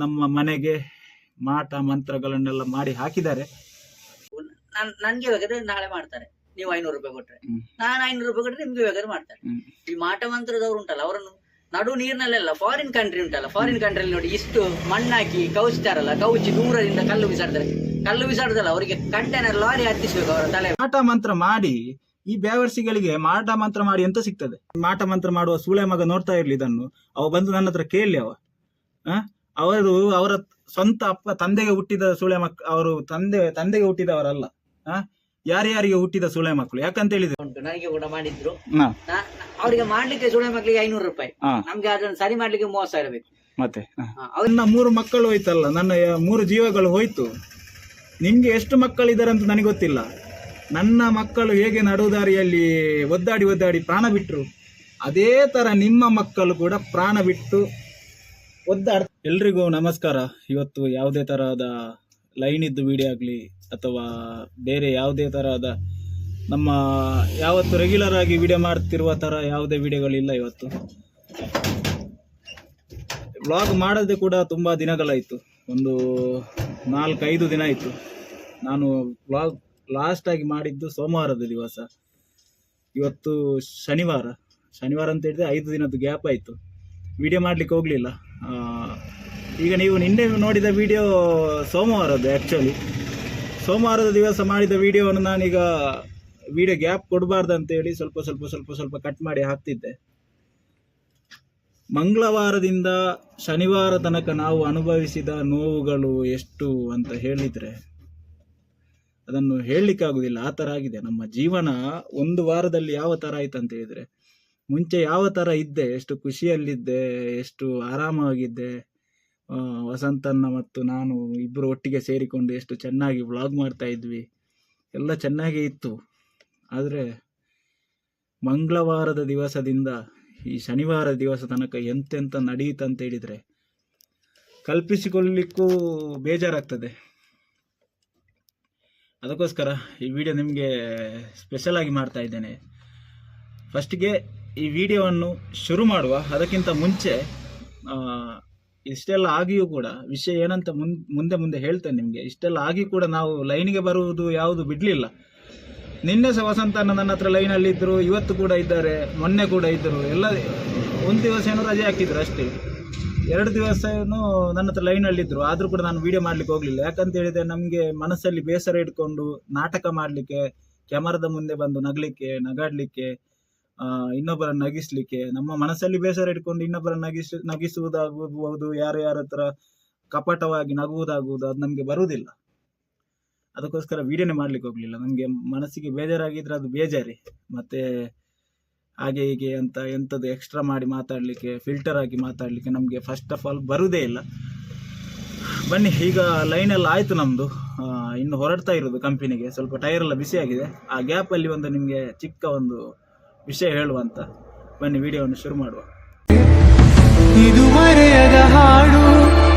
ನಮ್ಮ ಮನೆಗೆ ಮಾಟ ಮಂತ್ರಗಳನ್ನೆಲ್ಲ ಮಾಡಿ ಹಾಕಿದ್ದಾರೆ. ನನ್ ನನ್ಗೆ ಬೇಕಾದ್ರೆ ನಾಳೆ ಮಾಡ್ತಾರೆ. ನೀವು ಐನೂರು ರೂಪಾಯಿ ಕೊಟ್ರೆ. ಹ್ಮ್. ನಾನು ಐನೂರು ರೂಪಾಯಿ ಕೊಟ್ರೆ ನಿಮ್ಗೆ ಬೇಕಾದ್ರೆ ಮಾಡ್ತಾರೆ. ಹ್ಮ್. ಈ ಮಾಟ ಮಂತ್ರದವ್ರು ಉಂಟಲ್ಲ ಅವರನ್ನು ನಡು ನೀರಿನಲ್ಲೆಲ್ಲ ಫಾರಿನ್ ಕಂಟ್ರಿ ಉಂಟಲ್ಲ ಫಾರಿನ್ ಕಂಟ್ರಿಯಲ್ಲಿ ನೋಡಿ ಇಷ್ಟು ಮಣ್ಣಾಕಿ ಕೌಚ್ತಾರಲ್ಲ ಕೌಚಿ ದೂರದಿಂದ ಕಲ್ಲು ಬಿಸಾಡ್ತಾರೆ. ಕಲ್ಲು ಬಿಸಾಡುದಲ್ಲ ಅವರಿಗೆ ಕಂಟೈನರ್ ಲಾರಿ ಹತ್ತಿಸ್ಬೇಕು ಅವರ ತಲೆ. ಮಾಟ ಮಂತ್ರ ಮಾಡಿ ಈ ಬೇವರ್ಸಿಗಳಿಗೆ ಮಾಟ ಮಂತ್ರ ಮಾಡಿ ಎಂತ ಸಿಗ್ತದೆ? ಮಾಟ ಮಂತ್ರ ಮಾಡುವ ಸೂಳೆ ಮಗ ನೋಡ್ತಾ ಇರ್ಲಿ ಇದನ್ನು. ಅವ ಬಂದು ನನ್ನ ಹತ್ರ ಕೇಳಿ ಅವ. ಆ? ಅವರು ಅವರ ಸ್ವಂತ ಅಪ್ಪ ತಂದೆಗೆ ಹುಟ್ಟಿದ ಸುಳೆ ಮಕ್ ಅವರು ತಂದೆ ತಂದೆಗೆ ಹುಟ್ಟಿದವರಲ್ಲ ಯಾರ್ಯಾರಿಗೆ ಹುಟ್ಟಿದ ಸುಳೆ ಮಕ್ಕಳು ಯಾಕಂತ ಹೇಳಿದ್ರು? ಉಂಟು ನನಗೆ ಕೂಡ ಮಾಡಿದ್ರು. ನಾ- ಅವರಿಗೆ ಮಾಡ್ಲಿಕ್ಕೆ ಸುಳೆ ಮಕ್ಕಳಿಗೆ ಐನೂರು ರೂಪಾಯಿ. ಹಾ, ನಮ್ಗೆ ಅದನ್ನು ಸರಿ ಮಾಡ್ಲಿಕ್ಕೆ ಮೂವತ್ತು ಸಾವಿರ ಬೇಕು. ಮತ್ತೆ ಹಾ. ಹಾ, ಅವ್ರು ನನ್ನ ಮೂರು ಮಕ್ಕಳು ಹೋಯ್ತಲ್ಲ ನನ್ನ ಮೂರು ಜೀವಗಳು ಹೋಯ್ತು. ನಿಮ್ಗೆ ಎಷ್ಟು ಮಕ್ಕಳಿದ್ದಾರೆ ಅಂತ ನನಗೆ ಗೊತ್ತಿಲ್ಲ. ನನ್ನ ಮಕ್ಕಳು ಹೇಗೆ ನಡುದಾರಿಯಲ್ಲಿ ಒದ್ದಾಡಿ ಒದ್ದಾಡಿ ಪ್ರಾಣ ಬಿಟ್ರು ಅದೇ ತರ ನಿಮ್ಮ ಮಕ್ಕಳು ಕೂಡ ಪ್ರಾಣ ಬಿಟ್ಟು ಒದ್ದಾಡ ಎಲ್ರಿಗೂ ನಮಸ್ಕಾರ. ಇವತ್ತು ಯಾವುದೇ ತರಹದ ಲೈನ್ ಇದ್ದು ವಿಡಿಯೋ ಆಗಲಿ ಅಥವಾ ಬೇರೆ ಯಾವುದೇ ತರಹದ ನಮ್ಮ ಯಾವತ್ತು ರೆಗ್ಯುಲರ್ ಆಗಿ ವಿಡಿಯೋ ಮಾಡ್ತಿರುವ ತರ ಯಾವುದೇ ವಿಡಿಯೋಗಳಿಲ್ಲ ಇವತ್ತು. ವ್ಲಾಗ್ ಮಾಡದೆ ಕೂಡ ತುಂಬ ದಿನಗಳಾಯಿತು. ಒಂದು ನಾಲ್ಕೈದು ದಿನ ಆಯಿತು. ನಾನು ವ್ಲಾಗ್ ಲಾಸ್ಟ್ ಆಗಿ ಮಾಡಿದ್ದು ಸೋಮವಾರದ ದಿವಸ. ಇವತ್ತು ಶನಿವಾರ. ಶನಿವಾರ ಅಂತ ಹೇಳಿದ್ರೆ ಐದು ದಿನದ್ದು ಗ್ಯಾಪ್ ಆಯಿತು. ವಿಡಿಯೋ ಮಾಡಲಿಕ್ಕೆ ಹೋಗಲಿಲ್ಲ. ಈಗ ನೀವು ನಿನ್ನೆ ನೋಡಿದ ವಿಡಿಯೋ ಸೋಮವಾರದ್ದು ಆ್ಯಕ್ಚುಲಿ ಸೋಮವಾರದ ದಿವಸ ಮಾಡಿದ ವಿಡಿಯೋವನ್ನು ನಾನೀಗ ವಿಡಿಯೋ ಗ್ಯಾಪ್ ಕೊಡಬಾರ್ದು ಅಂತೇಳಿ ಸ್ವಲ್ಪ ಸ್ವಲ್ಪ ಸ್ವಲ್ಪ ಸ್ವಲ್ಪ ಕಟ್ ಮಾಡಿ ಹಾಕ್ತಿದ್ದೆ. ಮಂಗಳವಾರದಿಂದ ಶನಿವಾರ ತನಕ ನಾವು ಅನುಭವಿಸಿದ ನೋವುಗಳು ಎಷ್ಟು ಅಂತ ಹೇಳಿದರೆ ಅದನ್ನು ಹೇಳಲಿಕ್ಕಾಗೋದಿಲ್ಲ. ಆ ಥರ ಆಗಿದೆ. ನಮ್ಮ ಜೀವನ ಒಂದು ವಾರದಲ್ಲಿ ಯಾವ ಥರ ಆಯಿತು ಅಂತ ಹೇಳಿದ್ರೆ ಮುಂಚೆ ಯಾವ ಥರ ಇದ್ದೆ, ಎಷ್ಟು ಖುಷಿಯಲ್ಲಿದ್ದೆ, ಎಷ್ಟು ಆರಾಮಾಗಿದ್ದೆ ವಸಂತನ್ನ ಮತ್ತು ನಾನು ಇಬ್ಬರು ಒಟ್ಟಿಗೆ ಸೇರಿಕೊಂಡು ಎಷ್ಟು ಚೆನ್ನಾಗಿ ವ್ಲಾಗ್ ಮಾಡ್ತಾ ಇದ್ವಿ. ಎಲ್ಲ ಚೆನ್ನಾಗೇ ಇತ್ತು. ಆದರೆ ಮಂಗಳವಾರದ ದಿವಸದಿಂದ ಈ ಶನಿವಾರ ದಿವಸ ತನಕ ನಡೆಯಿತು ಅಂತ ಹೇಳಿದರೆ ಕಲ್ಪಿಸಿಕೊಳ್ಳಲಿಕ್ಕೂ ಬೇಜಾರಾಗ್ತದೆ. ಅದಕ್ಕೋಸ್ಕರ ಈ ವಿಡಿಯೋ ನಿಮಗೆ ಸ್ಪೆಷಲ್ ಆಗಿ ಮಾಡ್ತಾ ಇದ್ದೇನೆ. ಫಸ್ಟಿಗೆ ಈ ವಿಡಿಯೋವನ್ನು ಶುರು ಮಾಡುವ, ಅದಕ್ಕಿಂತ ಮುಂಚೆ ಇಷ್ಟೆಲ್ಲ ಆಗಿಯೂ ಕೂಡ ವಿಷಯ ಏನಂತ ಮುನ್, ಮುಂದೆ ಮುಂದೆ ಹೇಳ್ತೇನೆ ನಿಮಗೆ. ಇಷ್ಟೆಲ್ಲ ಆಗಿ ಕೂಡ ನಾವು ಲೈನಿಗೆ ಬರುವುದು ಯಾವುದು ಬಿಡಲಿಲ್ಲ. ನಿನ್ನೆ ಸಹ ವಸಂತನ ನನ್ನ ಹತ್ರ ಲೈನಲ್ಲಿ ಇದ್ದರು ಇವತ್ತು ಕೂಡ ಇದ್ದಾರೆ, ಮೊನ್ನೆ ಕೂಡ ಇದ್ದರು ಎಲ್ಲ ಒಂದು ದಿವಸ ಏನೋ ರಜೆ ಹಾಕಿದ್ರು ಅಷ್ಟೇ. ಎರಡು ದಿವಸ ನನ್ನ ಹತ್ರ ಲೈನಲ್ಲಿದ್ದರು ಆದರೂ ಕೂಡ ನಾನು ವಿಡಿಯೋ ಮಾಡ್ಲಿಕ್ಕೆ ಹೋಗಲಿಲ್ಲ. ಯಾಕಂತ ಹೇಳಿದ್ರೆ ನಮಗೆ ಮನಸ್ಸಲ್ಲಿ ಬೇಸರ ಇಟ್ಕೊಂಡು ನಾಟಕ ಮಾಡಲಿಕ್ಕೆ, ಕ್ಯಾಮರಾದ ಮುಂದೆ ಬಂದು ನಗಲಿಕ್ಕೆ, ನಗಾಡ್ಲಿಕ್ಕೆ ಇನ್ನೊಬ್ಬರನ್ನ ನಗಿಸ್ಲಿಕ್ಕೆ, ನಮ್ಮ ಮನಸ್ಸಲ್ಲಿ ಬೇಸರ ಇಟ್ಕೊಂಡು ಇನ್ನೊಬ್ಬರನ್ನ ನಗಿಸ್, ನಗಿಸುವುದಾಗಬಹುದು, ಯಾರು ಯಾರ ಹತ್ರ ಕಪಟವಾಗಿ ನಗುವುದಾಗುವುದು, ಅದು ನಮಗೆ ಬರುವುದಿಲ್ಲ. ಅದಕ್ಕೋಸ್ಕರ ವಿಡಿಯೋನೇ ಮಾಡ್ಲಿಕ್ಕೆ ಹೋಗ್ಲಿಲ್ಲ. ನಮಗೆ ಮನಸ್ಸಿಗೆ ಬೇಜಾರಾಗಿದ್ರೆ ಅದು ಬೇಜಾರಿ. ಮತ್ತೆ ಹಾಗೆ ಹೀಗೆ ಅಂತ, ಎಂಥದ್ದು ಎಕ್ಸ್ಟ್ರಾ ಮಾಡಿ ಮಾತಾಡಲಿಕ್ಕೆ ಫಿಲ್ಟರ್ ಆಗಿ ಮಾತಾಡಲಿಕ್ಕೆ ನಮಗೆ ಫಸ್ಟ್ ಆಫ್ ಆಲ್ ಬರುವುದೇ ಇಲ್ಲ. ಬನ್ನಿ, ಈಗ ಲೈನ್ ಎಲ್ಲ ಆಯಿತು ನಮ್ಮದು ಇನ್ನು ಹೊರಡ್ತಾ ಇರೋದು ಕಂಪನಿಗೆ ಸ್ವಲ್ಪ ಟೈರ್ ಎಲ್ಲ ಬಿಸಿ ಆಗಿದೆ ಆ ಗ್ಯಾಪಲ್ಲಿ ಒಂದು ನಿಮಗೆ ಚಿಕ್ಕ ಒಂದು ವಿಷಯ ಹೇಳುವಂತ ಬನ್ನಿ ವಿಡಿಯೋವನ್ನು ಶುರು ಮಾಡುವ. ಇದು ಮರೆಯದ ಹಾಡು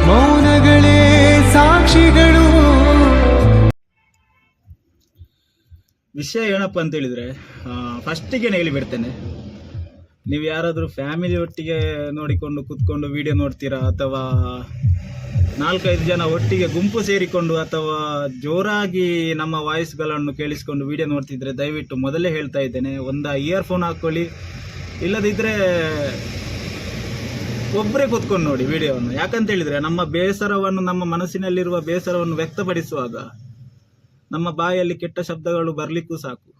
ಮೌನಗಳೇ ಸಾಕ್ಷಿಗಳು. ವಿಷಯ ಏನಪ್ಪ ಅಂತ ಹೇಳಿದ್ರೆ ಫಸ್ಟಿಗೆ ಹೇಳಿಬಿಡ್ತೇನೆ ನೀವು ಯಾರಾದರೂ ಫ್ಯಾಮಿಲಿ ಒಟ್ಟಿಗೆ ನೋಡಿಕೊಂಡು ಕೂತ್ಕೊಂಡು ವಿಡಿಯೋ ನೋಡ್ತೀರಾ ಅಥವಾ ನಾಲ್ಕೈದು ಜನ ಒಟ್ಟಿಗೆ ಗುಂಪು ಸೇರಿಕೊಂಡು ಅಥವಾ ಜೋರಾಗಿ ನಮ್ಮ ವಾಯ್ಸ್ಗಳನ್ನು ಕೇಳಿಸಿಕೊಂಡು ವಿಡಿಯೋ ನೋಡ್ತಿದ್ರೆ ದಯವಿಟ್ಟು ಮೊದಲೇ ಹೇಳ್ತಾ ಇದ್ದೇನೆ, ಒಂದು ಇಯರ್ಫೋನ್ ಹಾಕ್ಕೊಳ್ಳಿ ಇಲ್ಲದಿದ್ದರೆ ಒಬ್ಬರೇ ಕೂತ್ಕೊಂಡು ನೋಡಿ ವಿಡಿಯೋವನ್ನು. ಯಾಕಂತ ಹೇಳಿದ್ರೆ ನಮ್ಮ ಬೇಸರವನ್ನು, ನಮ್ಮ ಮನಸ್ಸಿನಲ್ಲಿರುವ ಬೇಸರವನ್ನು ವ್ಯಕ್ತಪಡಿಸುವಾಗ ನಮ್ಮ ಬಾಯಲ್ಲಿ ಕೆಟ್ಟ ಶಬ್ದಗಳು ಬರಲಿಕ್ಕೂ ಸಾಕು.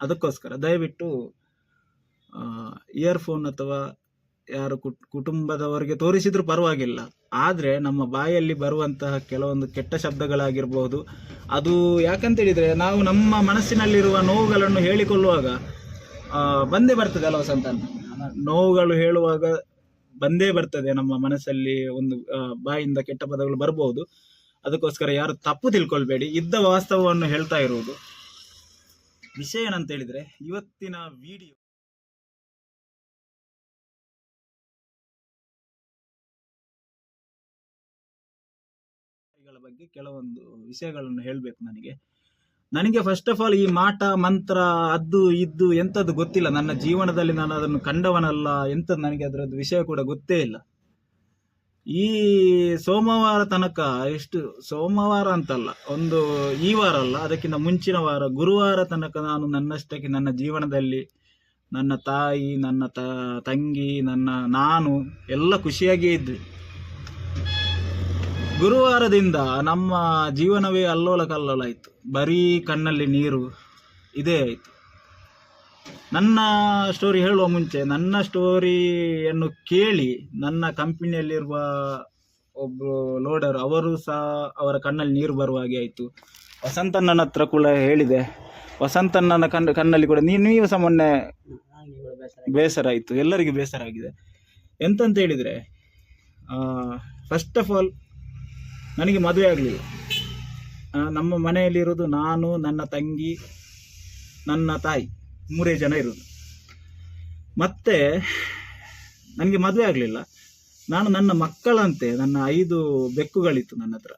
ಅದಕ್ಕೋಸ್ಕರ ದಯವಿಟ್ಟು ಇಯರ್ಫೋನ್ ಅಥವಾ ಯಾರು ಕುಟ್, ಕುಟುಂಬದವರಿಗೆ ತೋರಿಸಿದ್ರು ಪರವಾಗಿಲ್ಲ. ಆದರೆ ನಮ್ಮ ಬಾಯಲ್ಲಿ ಬರುವಂತಹ ಕೆಲವೊಂದು ಕೆಟ್ಟ ಶಬ್ದಗಳಾಗಿರಬಹುದು ಅದು ಯಾಕಂತೇಳಿದರೆ ನಾವು ನಮ್ಮ ಮನಸ್ಸಿನಲ್ಲಿರುವ ನೋವುಗಳನ್ನು ಹೇಳಿಕೊಳ್ಳುವಾಗ ಬಂದೇ ಬರ್ತದೆ ಅಲ್ಲ ಸಂತಾನ? ನೋವುಗಳು ಹೇಳುವಾಗ ಬಂದೇ ಬರ್ತದೆ ನಮ್ಮ ಮನಸ್ಸಲ್ಲಿ ಒಂದು ಬಾಯಿಂದ ಕೆಟ್ಟ ಪದಗಳು ಬರಬಹುದು ಅದಕ್ಕೋಸ್ಕರ ಯಾರು ತಪ್ಪು ತಿಳ್ಕೊಳ್ಬೇಡಿ. ಇದ್ದ ವಾಸ್ತವವನ್ನು ಹೇಳ್ತಾ ಇರುವುದು. ವಿಷಯ ಏನಂತ ಹೇಳಿದ್ರೆ ಇವತ್ತಿನ ವಿಡಿಯೋ ಬಗ್ಗೆ ಕೆಲವೊಂದು ವಿಷಯಗಳನ್ನು ಹೇಳಬೇಕು ನನಗೆ. ನನಗೆ ಫಸ್ಟ್ ಆಫ್ ಆಲ್ ಈ ಮಾಟ, ಮಂತ್ರ, ಅದು, ಇದ್ದು ಎಂಥದ್ದು ಗೊತ್ತಿಲ್ಲ. ನನ್ನ ಜೀವನದಲ್ಲಿ ನಾನು ಅದನ್ನು ಕಂಡವನಲ್ಲ ಎಂಥದ್ದು ನನಗೆ ಅದರದ್ದು ವಿಷಯ ಕೂಡ ಗೊತ್ತೇ ಇಲ್ಲ. ಈ ಸೋಮವಾರ ತನಕ ಎಷ್ಟು ಸೋಮವಾರ ಅಂತಲ್ಲ, ಒಂದು ಈ ವಾರ ಅಲ್ಲ, ಅದಕ್ಕಿಂತ ಮುಂಚಿನ ವಾರ, ಗುರುವಾರ ತನಕ ನಾನು ನನ್ನಷ್ಟಕ್ಕೆ ನನ್ನ ಜೀವನದಲ್ಲಿ ನನ್ನ ತಾಯಿ, ನನ್ನ ತಂಗಿ, ನನ್ನ ನಾನು ಎಲ್ಲ ಖುಷಿಯಾಗಿಯೇ ಇದ್ವಿ. ಗುರುವಾರದಿಂದ ನಮ್ಮ ಜೀವನವೇ ಅಲ್ಲೋಲ ಕಲ್ಲೋಲ ಆಯಿತು ಬರೀ ಕಣ್ಣಲ್ಲಿ ನೀರು ಇದೇ ಆಯಿತು. ನನ್ನ ಸ್ಟೋರಿ ಹೇಳುವ ಮುಂಚೆ, ನನ್ನ ಸ್ಟೋರಿಯನ್ನು ಕೇಳಿ ನನ್ನ ಕಂಪನಿಯಲ್ಲಿರುವ ಒಬ್ಬರು ಲೋಡರ್ ಅವರು ಸಹ ಅವರ ಕಣ್ಣಲ್ಲಿ ನೀರು ಬರುವ ಹಾಗೆ ಆಯಿತು. ವಸಂತಣ್ಣನ ಹತ್ರ ಕೂಡ ಹೇಳಿದೆ. ವಸಂತಣ್ಣನ ಕಣ್ಣು, ಕಣ್ಣಲ್ಲಿ ಕೂಡ ನೀ ನೀವು ಸಹ ಮೊನ್ನೆ ಬೇಸರ ಆಯಿತು. ಎಲ್ಲರಿಗೂ ಬೇಸರ ಆಗಿದೆ. ಎಂತಂತ ಹೇಳಿದರೆ ಫಸ್ಟ್ ಆಫ್ ಆಲ್ ನನಗೆ ಮದುವೆ ಆಗಲಿಲ್ಲ ನಮ್ಮ ಮನೆಯಲ್ಲಿರೋದು ನಾನು, ನನ್ನ ತಂಗಿ, ನನ್ನ ತಾಯಿ, ಮೂರೇ ಜನ ಇರೋದು ಮತ್ತೆ ನನಗೆ ಮದುವೆ ಆಗಲಿಲ್ಲ. ನಾನು ನನ್ನ ಮಕ್ಕಳಂತೆ, ನನ್ನ ಐದು ಬೆಕ್ಕುಗಳಿತ್ತು ನನ್ನ ಹತ್ರ.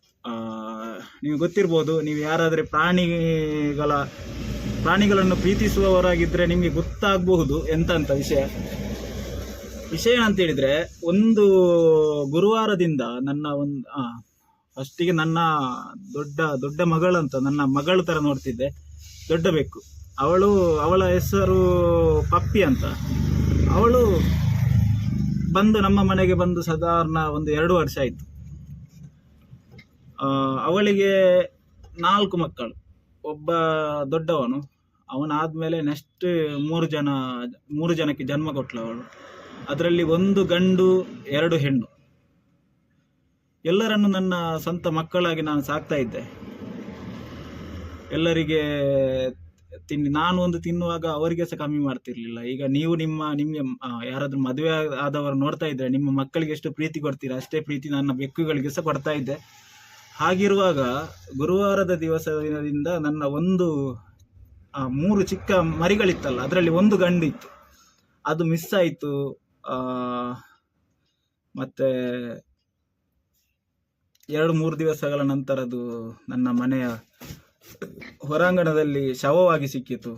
ನೀವು ಗೊತ್ತಿರ್ಬೋದು, ನೀವು ಯಾರಾದರೆ ಪ್ರಾಣಿಗಳ, ಪ್ರಾಣಿಗಳನ್ನು ಪ್ರೀತಿಸುವವರಾಗಿದ್ದರೆ ನಿಮಗೆ ಗೊತ್ತಾಗಬಹುದು ಎಂತ ವಿಷಯ. ವಿಷಯ ಏನಂತ ಹೇಳಿದ್ರೆ, ಒಂದು ಗುರುವಾರದಿಂದ ನನ್ನ ಒಂದು ಫಸ್ಟಿಗೆ ನನ್ನ ದೊಡ್ಡ ದೊಡ್ಡ ಮಗಳಂತ ನನ್ನ ಮಗಳ ಥರ ನೋಡ್ತಿದ್ದೆ. ದೊಡ್ಡ ಬೆಕ್ಕು. ಅವಳು, ಅವಳ ಹೆಸರು ಪಪ್ಪಿ ಅಂತ. ಅವಳು ಬಂದು ನಮ್ಮ ಮನೆಗೆ ಬಂದು ಸಾಧಾರಣ ಒಂದು ಎರಡು ವರ್ಷ ಆಯಿತು. ಅವಳಿಗೆ ನಾಲ್ಕು ಮಕ್ಕಳು. ಒಬ್ಬ ದೊಡ್ಡವನು, ಅವನಾದ್ಮೇಲೆ ನೆಕ್ಸ್ಟ್ ಮೂರು ಜನ, ಮೂರು ಜನಕ್ಕೆ ಜನ್ಮ ಕೊಟ್ಟಳು ಅವಳು. ಅದರಲ್ಲಿ ಒಂದು ಗಂಡು, ಎರಡು ಹೆಣ್ಣು. ಎಲ್ಲರನ್ನು ನನ್ನ ಸ್ವಂತ ಮಕ್ಕಳಾಗಿ ನಾನು ಸಾಕ್ತಾ ಇದ್ದೆ. ಎಲ್ಲರಿಗೆ ತಿಂಡಿ ನಾನು ಒಂದು ತಿನ್ನುವಾಗ ಅವರಿಗೆ ಸಹ ಕಮ್ಮಿ ಮಾಡ್ತಿರ್ಲಿಲ್ಲ. ಈಗ ನೀವು ನಿಮ್ಮ, ನಿಮಗೆ ಯಾರಾದರೂ ಮದುವೆ ಆದ- ಆದವರು ನೋಡ್ತಾ ಇದ್ರೆ ನಿಮ್ಮ ಮಕ್ಕಳಿಗೆ ಎಷ್ಟು ಪ್ರೀತಿ ಕೊಡ್ತೀರಾ, ಅಷ್ಟೇ ಪ್ರೀತಿ ನನ್ನ ಬೆಕ್ಕುಗಳಿಗೆ ಸಹ ಕೊಡ್ತಾ ಇದ್ದೆ. ಹಾಗಿರುವಾಗ ಗುರುವಾರದ ದಿವಸದಿಂದ ನನ್ನ ಒಂದು ಮೂರು ಚಿಕ್ಕ ಮರಿಗಳಿತ್ತಲ್ಲ, ಅದರಲ್ಲಿ ಒಂದು ಗಂಡಿತ್ತು. ಅದು ಮಿಸ್ ಆಯಿತು ಮತ್ತೆ ಎರಡು ಮೂರು ದಿವಸಗಳ ನಂತರ ಅದು ನನ್ನ ಮನೆಯ ಹೊರಾಂಗಣದಲ್ಲಿ ಶವವಾಗಿ ಸಿಕ್ಕಿತು.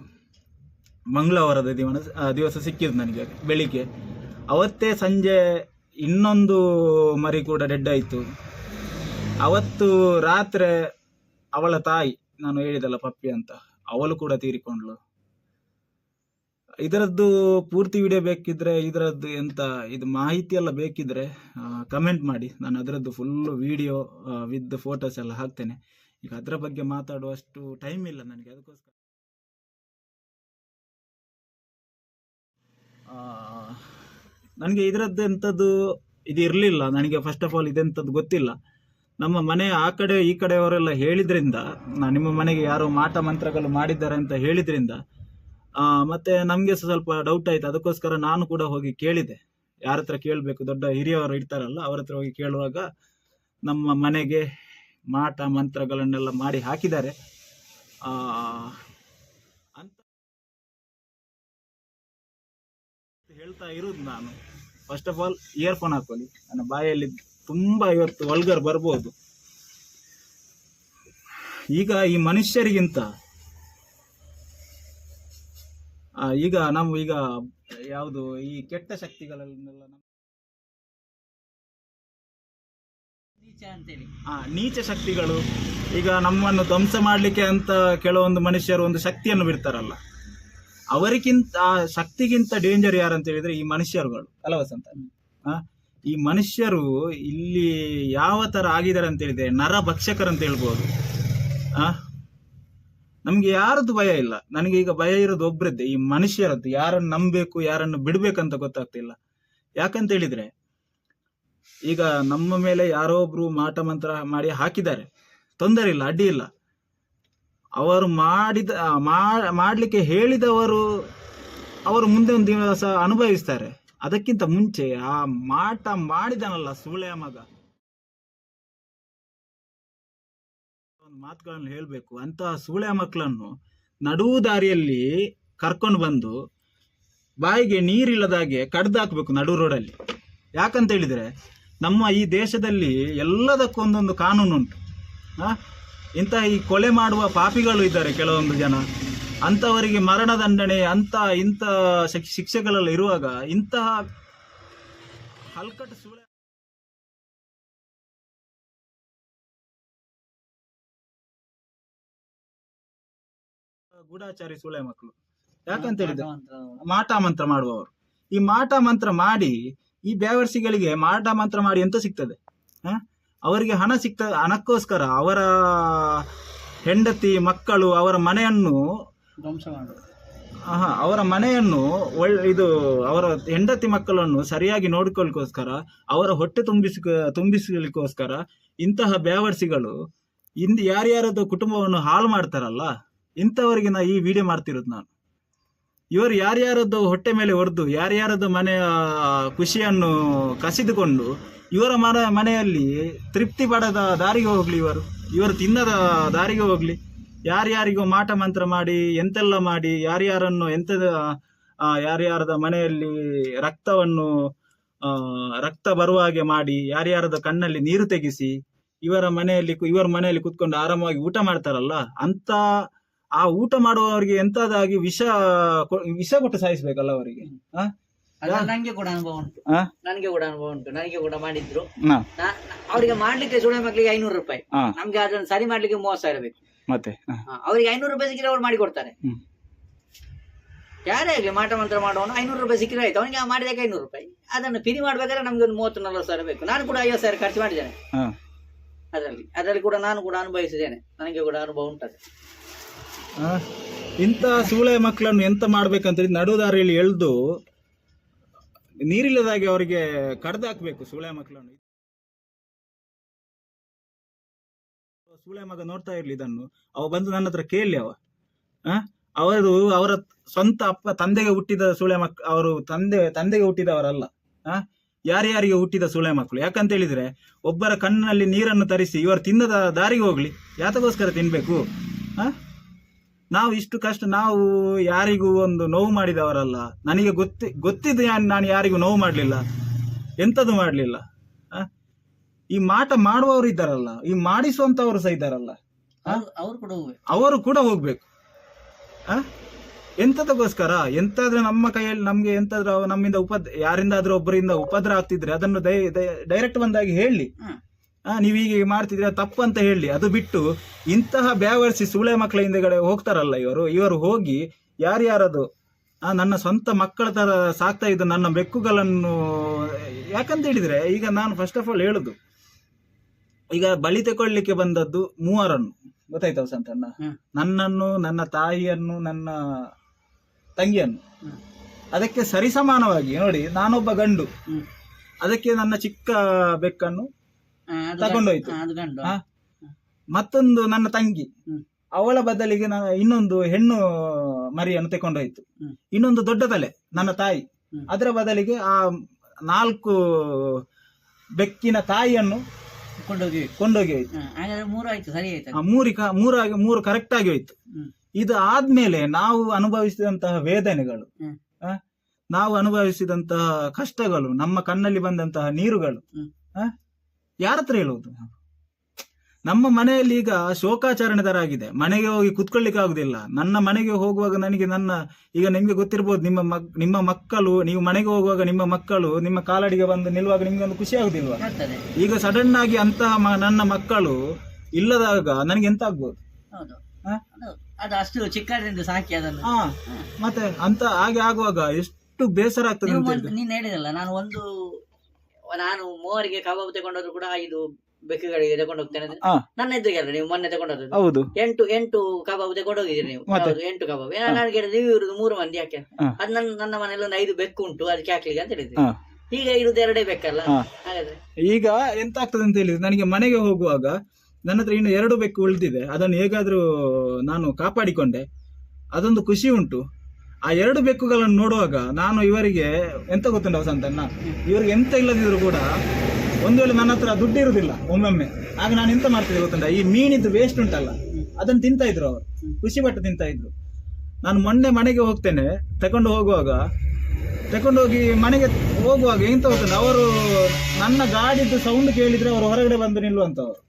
ಮಂಗಳವಾರದ ದಿವನ ದಿವಸ ಸಿಕ್ಕಿತು ನನಗೆ ಬೆಳಿಗ್ಗೆ. ಅವತ್ತೇ ಸಂಜೆ ಇನ್ನೊಂದು ಮರಿ ಕೂಡ ಡೆಡ್ ಆಯಿತು. ಅವತ್ತು ರಾತ್ರಿ ಅವಳ ತಾಯಿ, ನಾನು ಹೇಳಿದಲ್ಲ ಪಪ್ಪಿ ಅಂತ, ಅವಳು ಕೂಡ ತೀರಿಕೊಂಡ್ಳು. ಇದರದ್ದು ಪೂರ್ತಿ ವಿಡಿಯೋ ಬೇಕಿದ್ರೆ ಇದರದ್ದು ಎಂತ ಇದು ಮಾಹಿತಿ ಎಲ್ಲ ಬೇಕಿದ್ರೆ ಕಮೆಂಟ್ ಮಾಡಿ. ನಾನು ಅದರದ್ದು ಫುಲ್ ವಿಡಿಯೋ ವಿತ್ ಫೋಟೋಸ್ ಎಲ್ಲ ಹಾಕ್ತೇನೆ. ಈಗ ಅದರ ಬಗ್ಗೆ ಮಾತಾಡುವಷ್ಟು ಟೈಮ್ ಇಲ್ಲ ನನಗೆ. ಅದಕ್ಕೋಸ್ಕರ. ನನಗೆ ಇದರದ್ದು ಎಂಥದ್ದು ಇದು ಇರಲಿಲ್ಲ. ನನಗೆ ಫಸ್ಟ್ ಆಫ್ ಆಲ್ ಇದೆಂಥದ್ದು ಗೊತ್ತಿಲ್ಲ. ನಮ್ಮ ಮನೆ ಆ ಕಡೆ ಈ ಕಡೆಯವರೆಲ್ಲ ಹೇಳಿದ್ರಿಂದ ನಿಮ್ಮ ಮನೆಗೆ ಯಾರೋ ಮಾಟ ಮಂತ್ರಗಳು ಮಾಡಿದ್ದಾರೆ ಅಂತ ಹೇಳಿದ್ರಿಂದ ಮತ್ತೆ ನಮಗೆ ಸ್ವಲ್ಪ ಡೌಟ್ ಆಯ್ತು. ಅದಕ್ಕೋಸ್ಕರ ನಾನು ಕೂಡ ಹೋಗಿ ಕೇಳಿದೆ. ಯಾರ ಹತ್ರ ಕೇಳಬೇಕು? ದೊಡ್ಡ ಹಿರಿಯವರು ಇರ್ತಾರಲ್ಲ, ಅವ್ರ ಹತ್ರ ಹೋಗಿ ಕೇಳುವಾಗ ನಮ್ಮ ಮನೆಗೆ ಮಾಟ, ಮಂತ್ರಗಳನ್ನೆಲ್ಲ ಮಾಡಿ ಹಾಕಿದ್ದಾರೆ. ಅಂತ ಹೇಳ್ತಾ ಇರೋದು ನಾನು. ಫಸ್ಟ್ ಆಫ್ ಆಲ್ ಇಯರ್ಫೋನ್ ಹಾಕೊಳ್ಳಿ. ನನ್ನ ಬಾಯಲ್ಲಿ ತುಂಬಾ ಇವತ್ತು ವಲ್ಗರ್ ಬರ್ಬೋದು. ಈಗ ಈ ಮನುಷ್ಯರಿಗಿಂತ ಈಗ ನಾವು ಈಗ ಯಾವುದು ಈ ಕೆಟ್ಟ ಶಕ್ತಿಗಳನ್ನೆಲ್ಲ ನೀಚ ಅಂತೇಳಿ. ಆ ನೀಚ ಶಕ್ತಿಗಳು. ಈಗ ನಮ್ಮನ್ನು ಧ್ವಂಸ ಮಾಡಲಿಕ್ಕೆ ಅಂತ ಕೆಲವೊಂದು ಮನುಷ್ಯರು ಒಂದು ಶಕ್ತಿಯನ್ನು ಬಿಡ್ತಾರಲ್ಲ. ಅವರಿಗಿಂತ ಆ ಶಕ್ತಿಗಿಂತ ಡೇಂಜರ್ ಯಾರು ಅಂತ ಹೇಳಿದ್ರೆ ಈ ಮನುಷ್ಯರುಗಳು. ಅಲ್ಲ ವಸಂತ. ಆ ಈ ಮನುಷ್ಯರು ಇಲ್ಲಿ ಯಾವ ತರ ಆಗಿದ್ದಾರೆ ಅಂತ ಹೇಳಿದ್ರೆ ನರ ಭಕ್ಷಕರು ಅಂತ ಹೇಳ್ಬೋದು. ಆ ನಮ್ಗೆ ಯಾರದ್ದು ಭಯ ಇಲ್ಲ. ನನಗೆ ಈಗ ಭಯ ಇರೋದು ಒಬ್ರದ್ದೇ. ಈ ಮನುಷ್ಯರದ್ದು. ಯಾರನ್ನು ನಂಬಬೇಕು, ಯಾರನ್ನು ಬಿಡ್ಬೇಕಂತ ಗೊತ್ತಾಗ್ತಿಲ್ಲ. ಯಾಕಂತ ಹೇಳಿದ್ರೆ, ಈಗ ನಮ್ಮ ಮೇಲೆ ಯಾರೋ ಒಬ್ರು ಮಾಟ ಮಂತ್ರ ಮಾಡಿ ಹಾಕಿದ್ದಾರೆ. ತೊಂದರೆ ಇಲ್ಲ, ಅಡ್ಡಿ ಇಲ್ಲ. ಅವರು ಮಾಡಿದ ಮಾಡಲಿಕ್ಕೆ ಹೇಳಿದವರು ಅವರು ಮುಂದೆ ಒಂದು ದಿವಸ ಅನುಭವಿಸ್ತಾರೆ. ಅದಕ್ಕಿಂತ ಮುಂಚೆ ಆ ಮಾಟ ಮಾಡಿದನಲ್ಲ ಸೂಳೆಯ ಮಗ. ಮಾತುಗಳನ್ನು ಹೇಳಬೇಕು ಅಂತ ಸೂಳೆ ಮಕ್ಕಳನ್ನು ನಡುವು ದಾರಿಯಲ್ಲಿ ಕರ್ಕೊಂಡು ಬಂದು ಬಾಯಿಗೆ ನೀರಿಲ್ಲದಾಗೆ ಕಡ್ದು ಹಾಕ್ಬೇಕು ನಡು ರೋಡಲ್ಲಿ. ಯಾಕಂತ ಹೇಳಿದ್ರೆ, ನಮ್ಮ ಈ ದೇಶದಲ್ಲಿ ಎಲ್ಲದಕ್ಕೂ ಒಂದೊಂದು ಕಾನೂನು ಉಂಟು. ಇಂತ ಇಂತಹ ಈ ಕೊಲೆ ಮಾಡುವ ಪಾಪಿಗಳು ಇದ್ದಾರೆ ಕೆಲವೊಂದು ಜನ. ಅಂಥವರಿಗೆ ಮರಣದಂಡನೆ ಅಂತ ಇಂಥ ಶಿಕ್ಷೆಗಳಲ್ಲಿ ಇರುವಾಗ ಇಂತಹ ಹಲ್ಕಟ್ಟು ಗೂಢಾಚಾರಿ ಸುಳೆ ಮಕ್ಕಳು ಯಾಕಂತ ಹೇಳಿದ್ರೆ ಮಾಟ ಮಂತ್ರ ಮಾಡುವವರು. ಈ ಮಾಟ ಮಂತ್ರ ಮಾಡಿ ಈ ಬೇವರ್ಸಿಗಳಿಗೆ ಮಾಟ ಮಂತ್ರ ಮಾಡಿ ಅಂತ ಸಿಗ್ತದೆ? ಹ? ಅವರಿಗೆ ಹಣ ಸಿಗ್ತದೆ ಹಣಕ್ಕೋಸ್ಕರ ಅವರ ಹೆಂಡತಿ ಮಕ್ಕಳು ಅವರ ಮನೆಯನ್ನು ಆಹಾ, ಅವರ ಮನೆಯನ್ನು ಒಳ್ಳೆ ಇದು ಅವರ ಹೆಂಡತಿ ಮಕ್ಕಳನ್ನು ಸರಿಯಾಗಿ ನೋಡಿಕೊಳ್ಳಿಕ್ಕೋಸ್ಕರ ಅವರ ಹೊಟ್ಟೆ ತುಂಬಿಸ ತುಂಬಿಸಲಿಕ್ಕೋಸ್ಕರ ಇಂತಹ ಬೇವರ್ಸಿಗಳು ಇಂದು ಯಾರ್ಯಾರದ ಕುಟುಂಬವನ್ನು ಹಾಳು ಮಾಡ್ತಾರಲ್ಲ ಇಂಥವರಿಗೆ ನಾ ಈ ವಿಡಿಯೋ ಮಾಡ್ತಿರೋದು ನಾನು. ಇವರು ಯಾರ್ಯಾರದ್ದು ಹೊಟ್ಟೆ ಮೇಲೆ ಹೊಡೆದು ಯಾರ್ಯಾರದ್ದು ಮನೆಯ ಖುಷಿಯನ್ನು ಕಸಿದುಕೊಂಡು ಇವರ ಮನ ಮನೆಯಲ್ಲಿ ತೃಪ್ತಿ ಪಡೆದ ದಾರಿಗೆ ಹೋಗಲಿ ಇವರು. ಇವರು ತಿನ್ನದ ದಾರಿಗೆ ಹೋಗಲಿ. ಯಾರ್ಯಾರಿಗೂ ಮಾಟ ಮಂತ್ರ ಮಾಡಿ ಎಂತೆಲ್ಲ ಮಾಡಿ ಯಾರ್ಯಾರನ್ನು ಎಂತದ ಆ, ಯಾರ್ಯಾರದ ಮನೆಯಲ್ಲಿ ರಕ್ತವನ್ನು ರಕ್ತ ಬರುವ ಹಾಗೆ ಮಾಡಿ ಯಾರ್ಯಾರದ ಕಣ್ಣಲ್ಲಿ ನೀರು ತೆಗೆಸಿ ಇವರ ಮನೆಯಲ್ಲಿ ಇವರ ಮನೆಯಲ್ಲಿ ಕುತ್ಕೊಂಡು ಆರಾಮವಾಗಿ ಊಟ ಮಾಡ್ತಾರಲ್ಲ ಅಂತ ಆ ಊಟ ಮಾಡುವವರಿಗೆ ಎಂತದಾಗಿ ವಿಷ ಕೊ- ವಿಷ ಕೊಟ್ಟು ಸಾಯಿಸ್ಬೇಕಲ್ಲ ಅವರಿಗೆ? ಆ? ನಂಗೆ ಕೂಡ ಅನುಭವ ಉಂಟು. ಆ? ನನಗೆ ಕೂಡ ಅನುಭವ ಉಂಟು. ನನಗೆ ಕೂಡ ಮಾಡಿದ್ರು. ನಾ- ಅವರಿಗೆ ಮಾಡ್ಲಿಕ್ಕೆ ಸುಳೆ ಮಕ್ಕಳಿಗೆ ಐನೂರು ರೂಪಾಯಿ. ನಮ್ಗೆ ಅದನ್ನು ಸರಿ ಮಾಡ್ಲಿಕ್ಕೆ ಮೂವತ್ತು ಸಾವಿರ ಬೇಕು. ಮತ್ತೆ ಅವ್ರಿಗೆ ಹಾ, ಅವರಿಗೆ ಐನೂರು ರೂಪಾಯಿ ಸಿಕ್ಕಿದ್ರೆ ಅವ್ರು ಮಾಡಿ ಕೊಡ್ತಾರೆ ಹ್ಮ್. ಯಾರೇ ಆಗಲಿ ಮಾಟ ಮಂತ್ರ ಮಾಡೋನು ಐನೂರು ರೂಪಾಯಿ ಸಿಕ್ಕಿದ್ರೆ ಆಯ್ತು. ಅವನಿಗೆ ಮಾಡಿದಾಗ ಐನೂರು ರೂಪಾಯಿ. ಅದನ್ನು ಪಿರಿ ಮಾಡ್ಬೇಕಾದ್ರೆ ನಮ್ಗೆ ಒಂದು ಮೂವತ್ತು ನಲ್ವತ್ತು ಸಾವಿರ ಬೇಕು. ನಾನು ಕೂಡ ಐವತ್ತು ಸಾವಿರ ಖರ್ಚು ಮಾಡಿದ್ದೇನೆ. ಅದರಲ್ಲಿ. ಅದರಲ್ಲಿ ಕೂಡ ನಾನು ಕೂಡ ಅನುಭವಿಸಿದ್ದೇನೆ. ನನಗೆ ಕೂಡ ಅನುಭವ ಉಂಟು ಇಂಥ ಸೂಳೆ ಮಕ್ಕಳನ್ನು ಎಂತ ಮಾಡ್ಬೇಕಂತ ನಡುದಾರಿಯಲ್ಲಿ ಎಳ್ದು ನೀರಿಲ್ಲದಾಗಿ ಅವರಿಗೆ ಕಡ್ದು ಹಾಕ್ಬೇಕು ಸೂಳೆ ಮಕ್ಕಳನ್ನು. ಸೂಳೆ ಮಗ ನೋಡ್ತಾ ಇರ್ಲಿ ಇದನ್ನು. ಅವ ಬಂದು ನನ್ನ ಹತ್ರ ಕೇಳಿ ಅವ. ಅವರು, ಅವರ ಸ್ವಂತ ಅಪ್ಪ ತಂದೆಗೆ ಹುಟ್ಟಿದ ಸೂಳೆ ಮಕ್, ಅವರು ತಂದೆ, ತಂದೆಗೆ ಹುಟ್ಟಿದವರಲ್ಲ. ಆ? ಯಾರ್ಯಾರಿಗೆ ಹುಟ್ಟಿದ ಸೂಳೆ ಮಕ್ಕಳು? ಯಾಕಂತ ಹೇಳಿದ್ರೆ, ಒಬ್ಬರ ಕಣ್ಣಲ್ಲಿ ನೀರನ್ನು ತರಿಸಿ ಇವರು ತಿನ್ನದ ದಾರಿಗೆ ಹೋಗ್ಲಿ. ಯಾತಗೋಸ್ಕರ ತಿನ್ಬೇಕು? ಆ? ನಾವು ಇಷ್ಟು ಕಷ್ಟ ನಾವು ಯಾರಿಗೂ ಒಂದು ನೋವು ಮಾಡಿದವರಲ್ಲ. ನನಗೆ ಗೊತ್ತಿ ಗೊತ್ತಿದ್ದು ನಾನು ಯಾರಿಗೂ ನೋವು ಮಾಡಲಿಲ್ಲ. ಎಂಥದ್ದು ಮಾಡಲಿಲ್ಲ. ಈ ಮಾಟ ಮಾಡುವವರು ಇದ್ದಾರಲ್ಲ ಈ ಮಾಡಿಸುವಂತವರು ಸಹ ಇದ್ದಾರಲ್ಲ. ಅವ್ರು ಕೂಡ ಹೋಗ್ಬೇಕು. ಎಂತದಕ್ಕೋಸ್ಕರ ಎಂತಾದ್ರೂ ನಮ್ಮ ಕೈಯಲ್ಲಿ ನಮ್ಗೆ ಎಂತಾದ್ರೂ ನಮ್ಮಿಂದ ಉಪದ್ರ ಯಾರಿಂದಾದ್ರೂ ಒಬ್ಬರಿಂದ ಉಪದ್ರ ಆಗ್ತಿದ್ರೆ ಅದನ್ನು ಡೈರೆಕ್ಟ್ ಬಂದಾಗಿ ಹೇಳಿ. ನೀವ್ ಹೀಗೆ ಮಾಡ್ತಿದ್ರೆ ತಪ್ಪು ಅಂತ ಹೇಳಿ. ಅದು ಬಿಟ್ಟು ಇಂತಹ ಬ್ಯಾವರ್ಸಿ ಸೂಳೆ ಮಕ್ಕಳ ಹಿಂದೆಗಡೆ ಹೋಗ್ತಾರಲ್ಲ ಇವರು ಇವರು ಹೋಗಿ ಯಾರ್ಯಾರದು ನನ್ನ ಸ್ವಂತ ಮಕ್ಕಳ ಥರ ಸಾಕ್ತಾ ಇದ್ದ ನನ್ನ ಬೆಕ್ಕುಗಳನ್ನು ಯಾಕಂತ ಹೇಳಿದ್ರೆ ಈಗ ನಾನು ಫಸ್ಟ್ ಆಫ್ ಆಲ್ ಹೇಳುದು ಈಗ ಬಲಿ ತಗೊಳ್ಳಿಕ್ಕೆ ಬಂದದ್ದು ಮೂವರನ್ನು ಗೊತ್ತಾಯ್ತಾ ಸಂತಣ್ಣ ನನ್ನನ್ನು ನನ್ನ ತಾಯಿಯನ್ನು ನನ್ನ ತಂಗಿಯನ್ನು. ಅದಕ್ಕೆ ಸರಿಸಮಾನವಾಗಿ ನೋಡಿ ನಾನೊಬ್ಬ ಗಂಡು. ಅದಕ್ಕೆ ನನ್ನ ಚಿಕ್ಕ ಬೆಕ್ಕನ್ನು ತಗೊಂಡೋಯ್ತು. ಗಂಡು. ಆ, ಅದು ಗಂಡು ಆ? ಮತ್ತೊಂದು ನನ್ನ ತಂಗಿ ಹ್ಮ್. ಅವಳ ಬದಲಿಗೆ ನಾನು ಇನ್ನೊಂದು ಹೆಣ್ಣು ಮರಿಯನ್ನು ತಗೊಂಡೋಯ್ತು ಹ್ಮ್. ಇನ್ನೊಂದು ದೊಡ್ಡ ತಲೆ ನನ್ನ ತಾಯಿ ಹ್ಮ್. ಅದರ ಬದಲಿಗೆ ಆ ನಾಲ್ಕು ಬೆಕ್ಕಿನ ತಾಯಿಯನ್ನು ಕೊಂಡೋಗಿ ಕೊಂಡೋಗಿ ಹೋಯ್ತು ಹಾ, ಹಾಗಾದ್ರೆ ಮೂರು ಆಯ್ತು ಸರಿ ಆಯ್ತು ಆ ಮೂರಿ ಕ- ಮೂರಾಗಿ ಮೂರು ಕರೆಕ್ಟ್ ಆಗಿ ಹೋಯ್ತು ಹ್ಮ್. ಇದು ಆದ್ಮೇಲೆ ನಾವು ಅನುಭವಿಸಿದಂತಹ ವೇದನೆಗಳು ಹ್ಮ್. ಆ, ನಾವು ಅನುಭವಿಸಿದಂತಹ ಕಷ್ಟಗಳು ನಮ್ಮ ಕಣ್ಣಲ್ಲಿ ಬಂದಂತಹ ನೀರುಗಳು ಹ್ಮ್. ಆ, ಯಾರ ಹತ್ರ ಹೇಳುವುದು? ನಮ್ಮ ಮನೆಯಲ್ಲಿ ಈಗ ಶೋಕಾಚರಣೆ ತರ ಆಗಿದೆ. ಮನೆಗೆ ಹೋಗಿ ಕುತ್ಕೊಳ್ಳಿಕ್ಕೆ ಆಗುದಿಲ್ಲ. ನನ್ನ ಮನೆಗೆ ಹೋಗುವಾಗ ನನಗೆ ನನ್ನ ಈಗ ನಿಮ್ಗೆ ಗೊತ್ತಿರ್ಬೋದು ನಿಮ್ಮ ಮಕ್ ನಿಮ್ಮ ಮಕ್ಕಳು ನೀವು ಮನೆಗೆ ಹೋಗುವಾಗ ನಿಮ್ಮ ಮಕ್ಕಳು ನಿಮ್ಮ ಕಾಲಡಿಗೆ ಬಂದು ನಿಲ್ಲುವಾಗ ನಿಮ್ಗೆ ಒಂದು ಖುಷಿ ಆಗುದಿಲ್ವಾ? ಈಗ ಸಡನ್ ಆಗಿ ಅಂತಹ ನನ್ನ ಮಕ್ಕಳು ಇಲ್ಲದಾಗ ನನಗೆ ಎಂತ ಆಗ್ಬೋದು? ಅಷ್ಟು ಸಾಕಿ ಅದನ್ನು. ಹಾ ಮತ್ತೆ ಅಂತ ಹಾಗೆ ಆಗುವಾಗ ಎಷ್ಟು ಬೇಸರ ಆಗ್ತದೆ ನೀನ್ ಹೇಳಿದಲ್ಲ ನಾನು ಒಂದು ನಾನು ಮೂವರಿಗೆ ಕಬಾಬ್ ತಗೊಂಡ್ರು ಕೂಡ ಐದು ಬೆಕ್ಕುಗಳಿಗೆ ತಗೊಂಡು ಹೋಗ್ತೇನೆ ಅಂದ್ರೆ ಹಾ. ನನ್ನ ಎದುರಿಗೆ ಅಲ್ಲ ನೀವು ಮೊನ್ನೆ ತಗೊಂಡದ್ದು? ಹೌದು. ಎಂಟು ಎಂಟು ಕಬಾಬ್ ತಗೊಂಡು ಹೋಗಿದ್ದೀರಿ ನೀವು. ಮತ್ತೆ? ಹೌದು, ಎಂಟು ಕಬಾಬ್. ನಾನು ಕೇಳಿದ್ರೆ ನೀವು ಇರುದು ಮೂರು ಮಂದಿ ಯಾಕೆ? ಹಾ. ಅದು ನನ್ನ ನನ್ನ ಮನೇಲಿ ಒಂದು ಐದು ಬೆಕ್ಕು ಉಂಟು ಅದಕ್ಕೆ ಹಾಕ್ಲಿಕ್ಕೆ ಅಂತ ಹೇಳಿದ್ರಿ. ಹಾ. ಈಗ ಇರುದು ಎರಡೇ ಬೆಕ್ಕಲ್ಲ? ಹಾ. ಹಾಗಾದ್ರೆ? ಈಗ ಎಂತ ಆಗ್ತದೆ ಅಂತ ಹೇಳಿದ್ರೆ ನನಗೆ ಮನೆಗೆ ಹೋಗುವಾಗ ನನ್ನ ಹತ್ರ ಇನ್ನು ಎರಡು ಬೆಕ್ಕು ಉಳಿದಿದೆ. ಅದನ್ನು ಹೇಗಾದ್ರೂ ನಾನು ಕಾಪಾಡಿಕೊಂಡೆ. ಅದೊಂದು ಖುಷಿ ಉಂಟು. ಆ ಎರಡು ಬೆಕ್ಕುಗಳನ್ನು ನೋಡುವಾಗ ನಾನು ಇವರಿಗೆ ಎಂತ ಗೊತ್ತುಂಟ ವಸಂತಣ್ಣ ಇವರಿಗೆ ಎಂತ ಇಲ್ಲದಿದ್ರು ಕೂಡ ಒಂದು ವೇಳೆ ನನ್ನ ಹತ್ರ ದುಡ್ಡು ಇರುವುದಿಲ್ಲ ಒಮ್ಮೊಮ್ಮೆ. ಆಗ ನಾನು ಎಂತ ಮಾಡ್ತಿದ್ದೆ ಗೊತ್ತುಂಟ? ಈ ಮೀನಿದ್ದು ವೇಸ್ಟ್ ಉಂಟಲ್ಲ ಅದನ್ನು ತಿಂತಾ ಇದ್ರು ಅವರು. ಖುಷಿ ಪಟ್ಟು ತಿಂತಾ ಇದ್ರು. ನಾನು ಮೊನ್ನೆ ಮನೆಗೆ ಹೋಗ್ತೇನೆ ತಗೊಂಡು ಹೋಗುವಾಗ ತಗೊಂಡೋಗಿ ಮನೆಗೆ ಹೋಗುವಾಗ ಎಂತ ಗೊತ್ತುಂಟ? ಅವರು ನನ್ನ ಗಾಡಿದ್ದು ಸೌಂಡ್ ಕೇಳಿದ್ರೆ ಅವರು ಹೊರಗಡೆ ಬಂದು ನಿಲ್ಲುವಂತವ್ರು?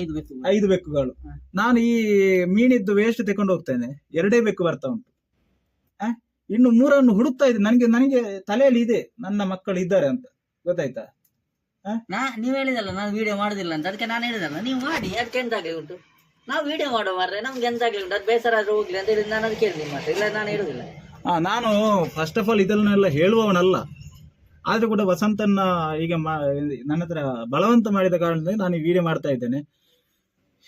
ಐದು ಬೆಕ್ಕು ಐದು ಬೆಕ್ಕುಗಳು. ನಾನು ಈ ಮೀನಿದ್ದು ವೇಸ್ಟ್ ತಗೊಂಡು ಹೋಗ್ತೇನೆ ಎರಡೇ ಬೆಕ್ಕು ಬರ್ತಾ ಉಂಟು? ಇನ್ನು ಮೂರನ್ನು ಹುಡುಕ್ತಾ ಇದೆ ನನಗೆ ನನಗೆ ತಲೆಯಲ್ಲಿ ಇದೆ. ನನ್ನ ಮಕ್ಕಳು ಇದ್ದಾರೆ ಅಂತ. ಗೊತ್ತಾಯ್ತಾ? ನಾ ನೀವ್ ಹೇಳಿದಲ್ಲ ನಾನು ವಿಡಿಯೋ ಮಾಡುದಿಲ್ಲ ಅಂತ. ಅದಕ್ಕೆ ನಾನು ಹೇಳಿದಲ್ಲ ನೀವು ಮಾಡಿ. ಅದಕ್ಕೆ ಎಂತ ಆಗಲಿ ಉಂಟು? ನಾವು ವಿಡಿಯೋ ಮಾಡುವ ಮಾರ್ರೆ. ನಮ್ಗೆ ಎಂತ ಆಗ್ಲಿ ಉಂಟು? ಅದು ಬೇಸರ ಆದ್ರೂ ಹೋಗ್ಲಿ ಅಂತ ಹೇಳಿ ನಾನು ಅದು ಕೇಳಿದ್ದೀನಿ ಮಾತ್ರ ಇಲ್ಲ ನಾನು ಹೇಳುದಿಲ್ಲ. ಆ, ನಾನು ಫಸ್ಟ್ ಆಫ್ ಆಲ್ ಇದನ್ನೆಲ್ಲ ಹೇಳುವವನಲ್ಲ. ಆದ್ರೂ ಕೂಡ ವಸಂತನ್ನ ಈಗ ನನ್ನ ಹತ್ರ ಬಲವಂತ ಮಾಡಿದ ಕಾರಣದಿಂದ ನಾನು ಈ ವಿಡಿಯೋ ಮಾಡ್ತಾ ಇದ್ದೇನೆ.